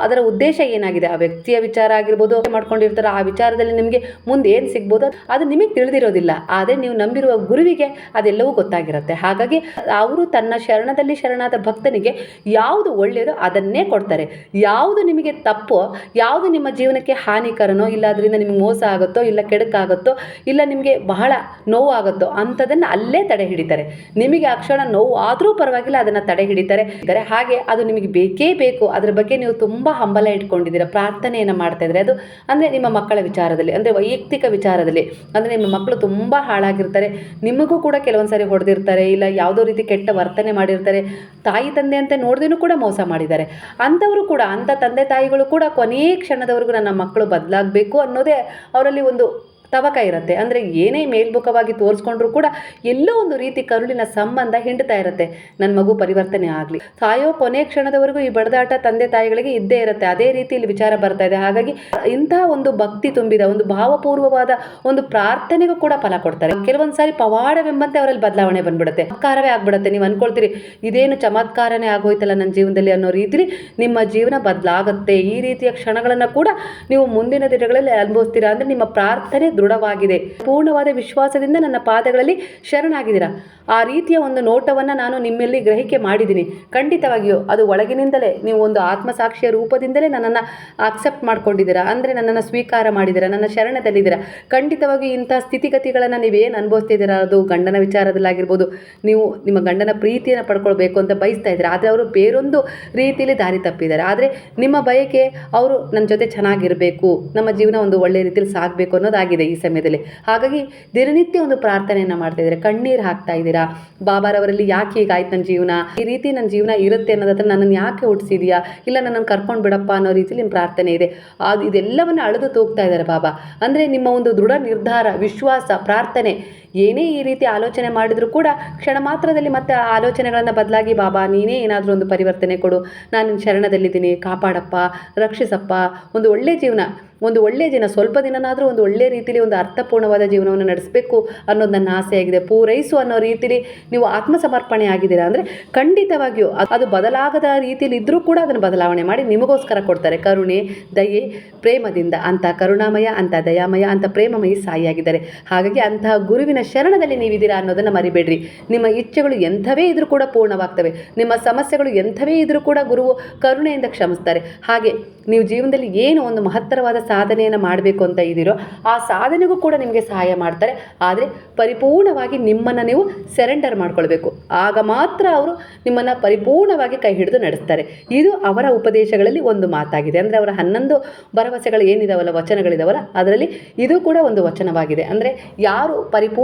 ಅದರ ಉದ್ದೇಶ ಏನಾಗಿದೆ? ಆ ವ್ಯಕ್ತಿಯ ವಿಚಾರ ಆಗಿರ್ಬೋದು ಮಾಡ್ಕೊಂಡಿರ್ತಾರೆ ಆ ವಿಚಾರದಲ್ಲಿ ನಿಮಗೆ ಮುಂದೆ ಏನು ಸಿಗ್ಬೋದು ಅದು ನಿಮಗೆ ತಿಳಿದಿರೋದಿಲ್ಲ. ಆದರೆ ನೀವು ನಂಬಿರುವ ಗುರುವಿಗೆ ಅದೆಲ್ಲವೂ ಗೊತ್ತಾಗಿರುತ್ತೆ. ಹಾಗಾಗಿ ಅವರು ತನ್ನ ಶರಣದಲ್ಲಿ ಶರಣಾದ ಭಕ್ತನಿಗೆ ಯಾವುದು ಒಳ್ಳೆಯದೋ ಅದನ್ನೇ ಕೊಡ್ತಾರೆ. ಯಾವುದು ನಿಮಗೆ ತಪ್ಪೋ, ಯಾವುದು ನಿಮ್ಮ ಜೀವನಕ್ಕೆ ಹಾನಿಕರನೋ ಇಲ್ಲ ಅದರಿಂದ ನಿಮಗೆ ಮೋಸ ಆಗುತ್ತೋ, ಇಲ್ಲ ಕೆಡುಕಾಗುತ್ತೋ, ಇಲ್ಲ ನಿಮಗೆ ಬಹಳ ನೋವಾಗುತ್ತೋ ಅಂಥದನ್ನು ಅಲ್ಲೇ ತಡೆ ಹಿಡಿತಾರೆ. ನಿಮಗೆ ಆ ಕ್ಷಣ ನೋವು ಆದರೂ ಪರವಾಗಿಲ್ಲ, ಅದನ್ನು ತಡೆ ಹಿಡಿತಾರೆ. ಹಾಗೆ ಅದು ನಿಮಗೆ ಬೇಕೇ ಬೇಕು. ಅದರ ಬಗ್ಗೆ ನೀವು ತುಂಬ ಹಂಬಲ ಇಟ್ಕೊಂಡಿದ್ದೀರಾ. ಪ್ರಾರ್ಥನೆಯನ್ನು ಮಾಡ್ತಾ ಇದ್ರೆ ಅದು ಅಂದರೆ ನಿಮ್ಮ ಮಕ್ಕಳ ವಿಚಾರದಲ್ಲಿ, ಅಂದರೆ ವೈಯಕ್ತಿಕ ವಿಚಾರದಲ್ಲಿ, ಅಂದರೆ ನಿಮ್ಮ ಮಕ್ಕಳು ತುಂಬ ಹಾಳಾಗಿರ್ತಾರೆ. ನಿಮಗೂ ಕೂಡ ಕೆಲವೊಂದು ಸಾರಿ ಹೊಡೆದಿರ್ತಾರೆ, ಇಲ್ಲ ಯಾವುದೋ ರೀತಿ ಕೆಟ್ಟ ವರ್ತನೆ ಮಾಡಿರ್ತಾರೆ. ತಾಯಿ, ತಂದೆ ಅಂತ ನೋಡ್ದೇನೂ ಕೂಡ ಮೋಸ ಮಾಡಿದ್ದಾರೆ. ಅಂಥವರು ಕೂಡ, ಅಂಥ ತಂದೆ, ತಾಯಿಗಳು ಕೂಡ ಕೊನೆಯ ಕ್ಷಣದವರೆಗೂ ನನ್ನ ಮಕ್ಕಳು ಬದಲಾಗಬೇಕು ಅನ್ನೋದೇ ಅವರಲ್ಲಿ ಒಂದು ತವಕ ಇರುತ್ತೆ. ಅಂದರೆ ಏನೇ ಮೇಲ್ಮುಖವಾಗಿ ತೋರಿಸ್ಕೊಂಡ್ರೂ ಕೂಡ ಎಲ್ಲೋ ಒಂದು ರೀತಿ ಕರುಳಿನ ಸಂಬಂಧ ಹಿಂಡ್ತಾ ಇರುತ್ತೆ. ನನ್ನ ಮಗು ಪರಿವರ್ತನೆ ಆಗಲಿ. ಸಾಯೋ ಕೊನೆ ಕ್ಷಣದವರೆಗೂ ಈ ಬಡದಾಟ ತಂದೆ ತಾಯಿಗಳಿಗೆ ಇದ್ದೇ ಇರುತ್ತೆ. ಅದೇ ರೀತಿ ಇಲ್ಲಿ ವಿಚಾರ ಬರ್ತಾ ಇದೆ. ಹಾಗಾಗಿ ಇಂತಹ ಒಂದು ಭಕ್ತಿ ತುಂಬಿದ, ಒಂದು ಭಾವಪೂರ್ವವಾದ ಒಂದು ಪ್ರಾರ್ಥನೆಗೂ ಕೂಡ ಫಲ ಕೊಡ್ತಾರೆ. ಕೆಲವೊಂದು ಸಾರಿ ಪವಾಡವೆಂಬಂತೆ ಅವರಲ್ಲಿ ಬದಲಾವಣೆ ಬಂದ್ಬಿಡುತ್ತೆ. ಚಮತ್ಕಾರವೇ ಆಗ್ಬಿಡುತ್ತೆ. ನೀವು ಅನ್ಕೊಳ್ತೀರಿ, ಇದೇನು ಚಮತ್ಕಾರನೇ ಆಗೋಯ್ತಲ್ಲ ನನ್ನ ಜೀವನದಲ್ಲಿ ಅನ್ನೋ ರೀತಿಲಿ ನಿಮ್ಮ ಜೀವನ ಬದಲಾಗುತ್ತೆ. ಈ ರೀತಿಯ ಕ್ಷಣಗಳನ್ನು ಕೂಡ ನೀವು ಮುಂದಿನ ದಿನಗಳಲ್ಲಿ ಅನುಭವಿಸ್ತೀರಾ ಅಂದರೆ ನಿಮ್ಮ ಪ್ರಾರ್ಥನೆ ದೃಢವಾಗಿದೆ. ಪೂರ್ಣವಾದ ವಿಶ್ವಾಸದಿಂದ ನನ್ನ ಪಾದಗಳಲ್ಲಿ ಶರಣಾಗಿದ್ದೀರಾ? ಆ ರೀತಿಯ ಒಂದು ನೋಟವನ್ನು ನಾನು ನಿಮ್ಮಲ್ಲಿ ಗ್ರಹಿಕೆ ಮಾಡಿದ್ದೀನಿ. ಖಂಡಿತವಾಗಿಯೂ ಅದು ಒಳಗಿನಿಂದಲೇ ನೀವು ಒಂದು ಆತ್ಮಸಾಕ್ಷಿಯ ರೂಪದಿಂದಲೇ ನನ್ನನ್ನು ಅಕ್ಸೆಪ್ಟ್ ಮಾಡ್ಕೊಂಡಿದ್ದೀರಾ? ಅಂದರೆ ನನ್ನನ್ನು ಸ್ವೀಕಾರ ಮಾಡಿದ್ದೀರಾ? ನನ್ನ ಶರಣದಲ್ಲಿದ್ದೀರಾ? ಖಂಡಿತವಾಗಿ ಇಂಥ ಸ್ಥಿತಿಗತಿಗಳನ್ನು ನೀವೇನು ಅನುಭವಿಸ್ತಿದ್ದೀರಾ? ಅದು ಗಂಡನ ವಿಚಾರದಲ್ಲಾಗಿರ್ಬೋದು, ನೀವು ನಿಮ್ಮ ಗಂಡನ ಪ್ರೀತಿಯನ್ನು ಪಡ್ಕೊಳ್ಬೇಕು ಅಂತ ಬಯಸ್ತಾ ಇದ್ದೀರಾ? ಆದರೆ ಅವರು ಬೇರೊಂದು ರೀತಿಯಲ್ಲಿ ದಾರಿ ತಪ್ಪಿದ್ದಾರೆ. ಆದರೆ ನಿಮ್ಮ ಬಯಕೆ ಅವರು ನನ್ನ ಜೊತೆ ಚೆನ್ನಾಗಿರಬೇಕು, ನಮ್ಮ ಜೀವನ ಒಂದು ಒಳ್ಳೆಯ ರೀತಿಯಲ್ಲಿ ಸಾಗಬೇಕು ಅನ್ನೋದಾಗಿದೆ. ಈ ಸಮಯದಲ್ಲಿ. ಹಾಗಾಗಿ ದಿನನಿತ್ಯ ಒಂದು ಪ್ರಾರ್ಥನೆಯನ್ನು ಮಾಡ್ತಾ ಇದ್ದೀರಾ? ಕಣ್ಣೀರು ಹಾಕ್ತಾ ಇದ್ದೀರಾ? ಬಾಬಾರವರಲ್ಲಿ ಯಾಕೆ ಹೀಗಾಯ್ತು ನನ್ನ ಜೀವನ? ಈ ರೀತಿ ನನ್ನ ಜೀವನ ಇರುತ್ತೆ ಅನ್ನೋದತ್ರ ನನ್ನನ್ನು ಯಾಕೆ ಹುಟ್ಟಿಸಿದೆಯಾ ಇಲ್ಲ ನನ್ನನ್ನು ಕರ್ಕೊಂಡು ಬಿಡಪ್ಪ ಅನ್ನೋ ರೀತಿಯಲ್ಲಿ ನಿಮ್ಮ ಪ್ರಾರ್ಥನೆ ಇದೆ. ಅದು ಇದೆಲ್ಲವನ್ನು ಅಳೆದು ತೂಗ್ತಾ ಇದ್ದಾರೆ ಬಾಬಾ. ಅಂದರೆ ನಿಮ್ಮ ಒಂದು ದೃಢ ನಿರ್ಧಾರ, ವಿಶ್ವಾಸ, ಪ್ರಾರ್ಥನೆ ಏನೇ ಈ ರೀತಿ ಆಲೋಚನೆ ಮಾಡಿದರೂ ಕೂಡ ಕ್ಷಣ ಮಾತ್ರದಲ್ಲಿ ಮತ್ತೆ ಆಲೋಚನೆಗಳನ್ನು ಬದಲಾಗಿ, ಬಾಬಾ, ನೀನೇ ಏನಾದರೂ ಒಂದು ಪರಿವರ್ತನೆ ಕೊಡು. ನಾನು ನಿನ್ನ ಶರಣದಲ್ಲಿದ್ದೀನಿ. ಕಾಪಾಡಪ್ಪ. ರಕ್ಷಿಸಪ್ಪ. ಒಂದು ಒಳ್ಳೆಯ ಜೀವನ, ಒಂದು ಒಳ್ಳೆಯ ಜೀವನ, ಸ್ವಲ್ಪ ದಿನನಾದರೂ ಒಂದು ಒಳ್ಳೆಯ ರೀತಿಯಲ್ಲಿ ಒಂದು ಅರ್ಥಪೂರ್ಣವಾದ ಜೀವನವನ್ನು ನಡೆಸಬೇಕು ಅನ್ನೋದು ನನ್ನ ಆಸೆಯಾಗಿದೆ. ಪೂರೈಸು ಅನ್ನೋ ರೀತಿಯಲ್ಲಿ ನೀವು ಆತ್ಮಸಮರ್ಪಣೆ ಆಗಿದ್ದೀರಾ ಅಂದರೆ ಖಂಡಿತವಾಗಿಯೂ ಅದು ಬದಲಾಗದ ರೀತಿಯಲ್ಲಿ ಇದ್ದರೂ ಕೂಡ ಅದನ್ನು ಬದಲಾವಣೆ ಮಾಡಿ ನಿಮಗೋಸ್ಕರ ಕೊಡ್ತಾರೆ. ಕರುಣೆ, ದಯೆ, ಪ್ರೇಮದಿಂದ ಅಂಥ ಕರುಣಾಮಯ ಅಂಥ ದಯಾಮಯ ಅಂಥ ಪ್ರೇಮಮಯಿ ಸಾಯಿಯಾಗಿದ್ದಾರೆ. ಹಾಗಾಗಿ ಅಂತಹ ಗುರುವಿನ ಶರಣದಲ್ಲಿ ನೀವಿದ್ದೀರಾ ಅನ್ನೋದನ್ನು ಮರಿಬೇಡ್ರಿ. ನಿಮ್ಮ ಇಚ್ಛೆಗಳು ಎಂಥವೇ ಇದ್ರೂ ಕೂಡ ಪೂರ್ಣವಾಗ್ತವೆ. ನಿಮ್ಮ ಸಮಸ್ಯೆಗಳು ಎಂಥವೇ ಇದ್ರೂ ಕೂಡ ಗುರುವು ಕರುಣೆಯಿಂದ ಕ್ಷಮಿಸ್ತಾರೆ. ಹಾಗೆ ನೀವು ಜೀವನದಲ್ಲಿ ಏನು ಒಂದು ಮಹತ್ತರವಾದ ಸಾಧನೆಯನ್ನು ಮಾಡಬೇಕು ಅಂತ ಇದ್ದೀರೋ, ಆ ಸಾಧನೆಗೂ ಕೂಡ ನಿಮಗೆ ಸಹಾಯ ಮಾಡ್ತಾರೆ. ಆದರೆ ಪರಿಪೂರ್ಣವಾಗಿ ನಿಮ್ಮನ್ನು ನೀವು ಸೆರೆಂಡರ್ ಮಾಡ್ಕೊಳ್ಬೇಕು. ಆಗ ಮಾತ್ರ ಅವರು ನಿಮ್ಮನ್ನು ಪರಿಪೂರ್ಣವಾಗಿ ಕೈ ಹಿಡಿದು ನಡೆಸ್ತಾರೆ. ಇದು ಅವರ ಉಪದೇಶಗಳಲ್ಲಿ ಒಂದು ಮಾತಾಗಿದೆ. ಅಂದರೆ ಅವರ ಹನ್ನೊಂದು ಭರವಸೆಗಳು ಏನಿದಾವಲ್ಲ, ವಚನಗಳಿದಾವಲ್ಲ, ಅದರಲ್ಲಿ ಇದು ಕೂಡ ಒಂದು ವಚನವಾಗಿದೆ. ಅಂದರೆ ಯಾರು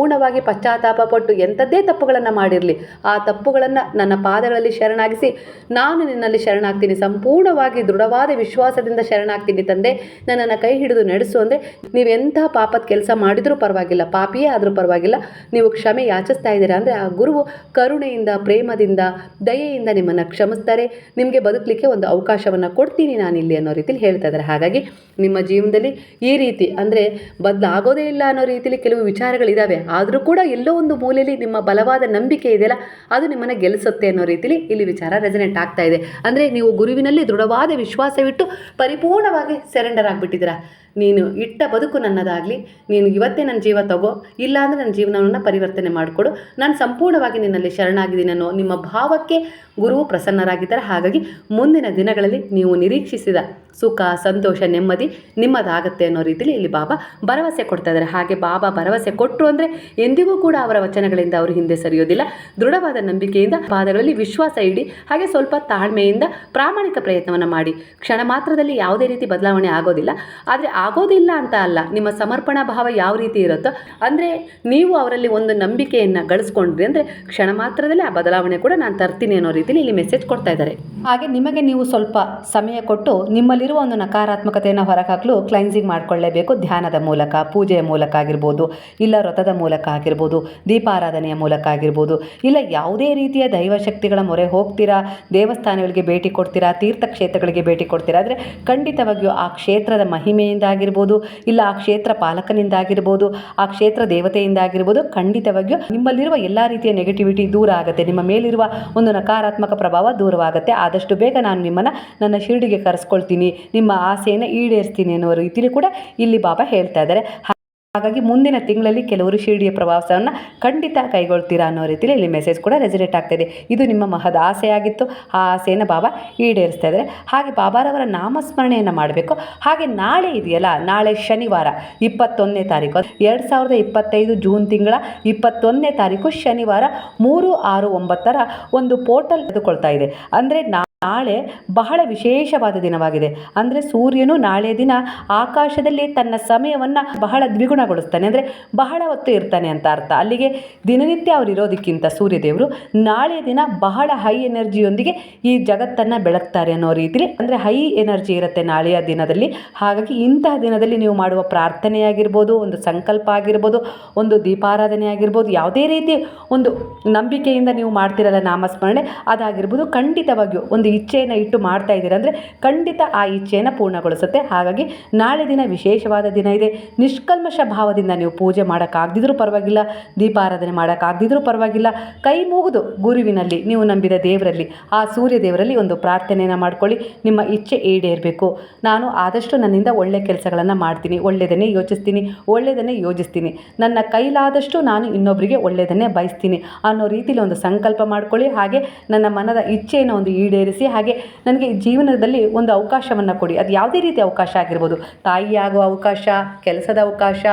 ಪರಿಪೂರ್ಣವಾಗಿ ಪಶ್ಚಾತ್ತಾಪ ಪಟ್ಟು ಎಂಥದ್ದೇ ತಪ್ಪುಗಳನ್ನು ಮಾಡಿರಲಿ, ಆ ತಪ್ಪುಗಳನ್ನು ನನ್ನ ಪಾದಗಳಲ್ಲಿ ಶರಣಾಗಿಸಿ, ನಾನು ನಿನ್ನಲ್ಲಿ ಶರಣಾಗ್ತೀನಿ. ಸಂಪೂರ್ಣವಾಗಿ ದೃಢವಾದ ವಿಶ್ವಾಸದಿಂದ ಶರಣಾಗ್ತೀನಿ ತಂದೆ. ನನ್ನನ್ನು ಕೈ ಹಿಡಿದು ನಡೆಸು ಅಂದರೆ ನೀವೆಂಥ ಪಾಪದ ಕೆಲಸ ಮಾಡಿದರೂ ಪರವಾಗಿಲ್ಲ, ಪಾಪಿಯೇ ಆದರೂ ಪರವಾಗಿಲ್ಲ. ನೀವು ಕ್ಷಮೆ ಯಾಚಿಸ್ತಾ ಇದ್ದೀರಾ ಅಂದರೆ ಆ ಗುರುವು ಕರುಣೆಯಿಂದ, ಪ್ರೇಮದಿಂದ, ದಯೆಯಿಂದ ನಿಮ್ಮನ್ನು ಕ್ಷಮಿಸ್ತಾರೆ. ನಿಮಗೆ ಬದುಕಲಿಕ್ಕೆ ಒಂದು ಅವಕಾಶವನ್ನು ಕೊಡ್ತೀನಿ ನಾನು ಇಲ್ಲಿ ಅನ್ನೋ ರೀತಿಲಿ ಹೇಳ್ತಾ ಇದ್ದಾರೆ. ಹಾಗಾಗಿ ನಿಮ್ಮ ಜೀವನದಲ್ಲಿ ಈ ರೀತಿ ಅಂದರೆ ಬದಲಾಗೋದೇ ಇಲ್ಲ ಅನ್ನೋ ರೀತಿಲಿ ಕೆಲವು ವಿಚಾರಗಳಿದ್ದಾವೆ ಆದರೂ ಕೂಡ ಎಲ್ಲೋ ಒಂದು ಮೂಲೆಯಲ್ಲಿ ನಿಮ್ಮ ಬಲವಾದ ನಂಬಿಕೆ ಇದೆಯಲ್ಲ, ಅದು ನಿಮ್ಮನ್ನು ಗೆಲ್ಲಿಸುತ್ತೆ ಅನ್ನೋ ರೀತಿಲಿ ಇಲ್ಲಿ ವಿಚಾರ ರೆಸನೆಂಟ್ ಆಗ್ತಾ ಇದೆ. ಅಂದರೆ ನೀವು ಗುರುವಿನಲ್ಲಿ ದೃಢವಾದ ವಿಶ್ವಾಸವಿಟ್ಟು ಪರಿಪೂರ್ಣವಾಗಿ ಸೆರೆಂಡರ್ ಆಗಿಬಿಟ್ಟಿದ್ದೀರಾ? ನೀನು ಇಟ್ಟ ಬದುಕು ನನ್ನದಾಗಲಿ, ನೀನು ಇವತ್ತೇ ನನ್ನ ಜೀವ ತಗೋ ಇಲ್ಲ ಅಂದರೆ ನನ್ನ ಜೀವನವನ್ನು ಪರಿವರ್ತನೆ ಮಾಡಿಕೊಡು. ನಾನು ಸಂಪೂರ್ಣವಾಗಿ ನಿನ್ನಲ್ಲಿ ಶರಣಾಗಿದ್ದೀನಿ ನಿಮ್ಮ ಭಾವಕ್ಕೆ ಗುರುವು ಪ್ರಸನ್ನರಾಗಿದ್ದಾರೆ. ಹಾಗಾಗಿ ಮುಂದಿನ ದಿನಗಳಲ್ಲಿ ನೀವು ನಿರೀಕ್ಷಿಸಿದ ಸುಖ, ಸಂತೋಷ, ನೆಮ್ಮದಿ ನಿಮ್ಮದಾಗತ್ತೆ ಅನ್ನೋ ರೀತಿಯಲ್ಲಿ ಇಲ್ಲಿ ಬಾಬಾ ಭರವಸೆ ಕೊಡ್ತಾ ಇದ್ದಾರೆ. ಹಾಗೆ ಬಾಬಾ ಭರವಸೆ ಕೊಟ್ಟರು ಅಂದರೆ ಎಂದಿಗೂ ಕೂಡ ಅವರ ವಚನಗಳಿಂದ ಅವರು ಹಿಂದೆ ಸರಿಯೋದಿಲ್ಲ. ದೃಢವಾದ ನಂಬಿಕೆಯಿಂದ ಪಾದಗಳಲ್ಲಿ ವಿಶ್ವಾಸ ಇಡಿ, ಹಾಗೆ ಸ್ವಲ್ಪ ತಾಳ್ಮೆಯಿಂದ ಪ್ರಾಮಾಣಿಕ ಪ್ರಯತ್ನವನ್ನು ಮಾಡಿ. ಕ್ಷಣ ಮಾತ್ರದಲ್ಲಿ ಯಾವುದೇ ರೀತಿ ಬದಲಾವಣೆ ಆಗೋದಿಲ್ಲ. ಆದರೆ ಆಗೋದಿಲ್ಲ ಅಂತ ಅಲ್ಲ. ನಿಮ್ಮ ಸಮರ್ಪಣಾ ಭಾವ ಯಾವ ರೀತಿ ಇರುತ್ತೋ, ಅಂದರೆ ನೀವು ಅವರಲ್ಲಿ ಒಂದು ನಂಬಿಕೆಯನ್ನು ಗಳಿಸ್ಕೊಂಡ್ರಿ ಅಂದರೆ ಕ್ಷಣ ಮಾತ್ರದಲ್ಲಿ ಆ ಬದಲಾವಣೆ ಕೂಡ ನಾನು ತರ್ತೀನಿ ಅನ್ನೋ ರೀತಿಯಲ್ಲಿ ಇಲ್ಲಿ ಮೆಸೇಜ್ ಕೊಡ್ತಾ ಇದ್ದಾರೆ. ಹಾಗೆ ನಿಮಗೆ ನೀವು ಸ್ವಲ್ಪ ಸಮಯ ಕೊಟ್ಟು ನಿಮ್ಮಲ್ಲಿರುವ ಒಂದು ನಕಾರಾತ್ಮಕತೆಯನ್ನು ಹೊರಹಾಕಲು ಕ್ಲೈನ್ಸಿಂಗ್ ಮಾಡ್ಕೊಳ್ಳೇಬೇಕು. ಧ್ಯಾನದ ಮೂಲಕ, ಪೂಜೆಯ ಮೂಲಕ ಆಗಿರ್ಬೋದು, ಇಲ್ಲ ವ್ರತದ ಮೂಲಕ ಆಗಿರ್ಬೋದು, ದೀಪಾರಾಧನೆಯ ಮೂಲಕ ಆಗಿರ್ಬೋದು, ಇಲ್ಲ ಯಾವುದೇ ರೀತಿಯ ದೈವಶಕ್ತಿಗಳ ಮೊರೆ ಹೋಗ್ತೀರಾ, ದೇವಸ್ಥಾನಗಳಿಗೆ ಭೇಟಿ ಕೊಡ್ತೀರಾ ತೀರ್ಥಕ್ಷೇತ್ರಗಳಿಗೆ ಭೇಟಿ ಕೊಡ್ತೀರಾ ಆದರೆ ಖಂಡಿತವಾಗಿಯೂ ಆ ಕ್ಷೇತ್ರದ ಮಹಿಮೆಯಿಂದ ಆಗಿರ್ಬೋದು ಇಲ್ಲ ಆ ಕ್ಷೇತ್ರ ಪಾಲಕನಿಂದ ಆಗಿರ್ಬೋದು ಆ ಕ್ಷೇತ್ರ ದೇವತೆಯಿಂದ ಆಗಿರ್ಬೋದು ಖಂಡಿತವಾಗಿಯೂ ನಿಮ್ಮಲ್ಲಿರುವ ಎಲ್ಲ ರೀತಿಯ ನೆಗೆಟಿವಿಟಿ ದೂರ ಆಗುತ್ತೆ. ನಿಮ್ಮ ಮೇಲಿರುವ ಒಂದು ನಕಾರಾತ್ಮಕ ಪ್ರಭಾವ ದೂರವಾಗುತ್ತೆ. ಆದಷ್ಟು ಬೇಗ ನಾನು ನಿಮ್ಮನ್ನು ನನ್ನ ಶಿರಡಿಗೆ ಕರೆಸ್ಕೊಳ್ತೀನಿ, ನಿಮ್ಮ ಆಸೆಯನ್ನು ಈಡೇರಿಸ್ತೀನಿ ಅನ್ನೋ ರೀತಿಯಲ್ಲಿ ಕೂಡ ಇಲ್ಲಿ ಬಾಬಾ ಹೇಳ್ತಾ ಇದ್ದಾರೆ. ಹಾಗಾಗಿ ಮುಂದಿನ ತಿಂಗಳಲ್ಲಿ ಕೆಲವರು ಶಿರಡಿಯ ಪ್ರವಾಸವನ್ನು ಖಂಡಿತ ಕೈಗೊಳ್ತೀರಾ ಅನ್ನೋ ರೀತಿಯಲ್ಲಿ ಇಲ್ಲಿ ಮೆಸೇಜ್ ಕೂಡ ರೆಸಿಡೇಟ್ ಆಗ್ತಾಯಿದೆ ಇದು. ನಿಮ್ಮ ಮಹದ ಆಸೆಯಾಗಿತ್ತು. ಆ ಆಸೆಯನ್ನು ಬಾಬಾ ಈಡೇರಿಸ್ತಾ ಇದ್ದಾರೆ. ಹಾಗೆ ಬಾಬಾರವರ ನಾಮಸ್ಮರಣೆಯನ್ನು ಮಾಡಬೇಕು. ಹಾಗೆ ನಾಳೆ ಇದೆಯಲ್ಲ, ನಾಳೆ ಶನಿವಾರ, ಇಪ್ಪತ್ತೊಂದನೇ ತಾರೀಕು, ಎರಡು ಸಾವಿರದ ಇಪ್ಪತ್ತೈದು ಜೂನ್ ತಿಂಗಳ ಇಪ್ಪತ್ತೊಂದನೇ ತಾರೀಕು ಶನಿವಾರ ಮೂರು ಆರು ಒಂಬತ್ತರ ಒಂದು ಪೋರ್ಟಲ್ ತೆಗೆದುಕೊಳ್ತಾ ಇದೆ. ಅಂದರೆ ನಾಳೆ ಬಹಳ ವಿಶೇಷವಾದ ದಿನವಾಗಿದೆ. ಅಂದರೆ ಸೂರ್ಯನು ನಾಳೆ ದಿನ ಆಕಾಶದಲ್ಲಿ ತನ್ನ ಸಮಯವನ್ನು ಬಹಳ ದ್ವಿಗುಣಗೊಳಿಸ್ತಾನೆ. ಅಂದರೆ ಬಹಳ ಹೊತ್ತು ಇರ್ತಾನೆ ಅಂತ ಅರ್ಥ. ಅಲ್ಲಿಗೆ ದಿನನಿತ್ಯ ಅವರು ಇರೋದಕ್ಕಿಂತ ಸೂರ್ಯದೇವರು ನಾಳೆ ದಿನ ಬಹಳ ಹೈ ಎನರ್ಜಿಯೊಂದಿಗೆ ಈ ಜಗತ್ತನ್ನು ಬೆಳಗ್ತಾರೆ ಅನ್ನೋ ರೀತಿಲಿ, ಅಂದರೆ ಹೈ ಎನರ್ಜಿ ಇರುತ್ತೆ ನಾಳೆಯ ದಿನದಲ್ಲಿ. ಹಾಗಾಗಿ ಇಂತಹ ದಿನದಲ್ಲಿ ನೀವು ಮಾಡುವ ಪ್ರಾರ್ಥನೆ ಆಗಿರ್ಬೋದು, ಒಂದು ಸಂಕಲ್ಪ ಆಗಿರ್ಬೋದು, ಒಂದು ದೀಪಾರಾಧನೆ ಆಗಿರ್ಬೋದು, ಯಾವುದೇ ರೀತಿ ಒಂದು ನಂಬಿಕೆಯಿಂದ ನೀವು ಮಾಡ್ತಿರಲ್ಲ ನಾಮಸ್ಮರಣೆ, ಅದಾಗಿರ್ಬೋದು ಖಂಡಿತವಾಗಿಯೂ ಒಂದು ಇಚ್ಛೆಯನ್ನು ಇಟ್ಟು ಮಾಡ್ತಾ ಇದ್ದೀರಾ ಅಂದರೆ ಖಂಡಿತ ಆ ಇಚ್ಛೆಯನ್ನು ಪೂರ್ಣಗೊಳಿಸುತ್ತೆ. ಹಾಗಾಗಿ ನಾಳೆ ದಿನ ವಿಶೇಷವಾದ ದಿನ ಇದೆ. ನಿಷ್ಕಲ್ಮಶ ಭಾವದಿಂದ ನೀವು ಪೂಜೆ ಮಾಡೋಕ್ಕಾಗದಿದ್ರೂ ಪರವಾಗಿಲ್ಲ, ದೀಪಾರಾಧನೆ ಮಾಡೋಕ್ಕಾಗದಿದ್ರೂ ಪರವಾಗಿಲ್ಲ. ಕೈ ಮುಗಿದು ಗುರುವಿನಲ್ಲಿ, ನೀವು ನಂಬಿದ ದೇವರಲ್ಲಿ, ಆ ಸೂರ್ಯ ದೇವರಲ್ಲಿ ಒಂದು ಪ್ರಾರ್ಥನೆಯನ್ನು ಮಾಡ್ಕೊಳ್ಳಿ. ನಿಮ್ಮ ಇಚ್ಛೆ ಈಡೇರಬೇಕು. ನಾನು ಆದಷ್ಟು ನನ್ನಿಂದ ಒಳ್ಳೆ ಕೆಲಸಗಳನ್ನು ಮಾಡ್ತೀನಿ ಒಳ್ಳೆಯದನ್ನೇ ಯೋಚಿಸ್ತೀನಿ ಒಳ್ಳೆಯದನ್ನೇ ಯೋಜಿಸ್ತೀನಿ. ನನ್ನ ಕೈಲಾದಷ್ಟು ನಾನು ಇನ್ನೊಬ್ಬರಿಗೆ ಒಳ್ಳೆಯದನ್ನೇ ಬಯಸ್ತೀನಿ ಅನ್ನೋ ರೀತಿಯಲ್ಲಿ ಒಂದು ಸಂಕಲ್ಪ ಮಾಡ್ಕೊಳ್ಳಿ. ಹಾಗೆ ನನ್ನ ಮನದ ಇಚ್ಛೆಯನ್ನು ಒಂದು ಈಡೇರಿಸಿ ಹಾಗೆ ನನಗೆ ಜೀವನದಲ್ಲಿ ಒಂದು ಅವಕಾಶವನ್ನು ಕೊಡಿ. ಅದು ಯಾವುದೇ ರೀತಿ ಅವಕಾಶ ಆಗಿರ್ಬೋದು. ತಾಯಿಯಾಗುವ ಅವಕಾಶ, ಕೆಲಸದ ಅವಕಾಶ,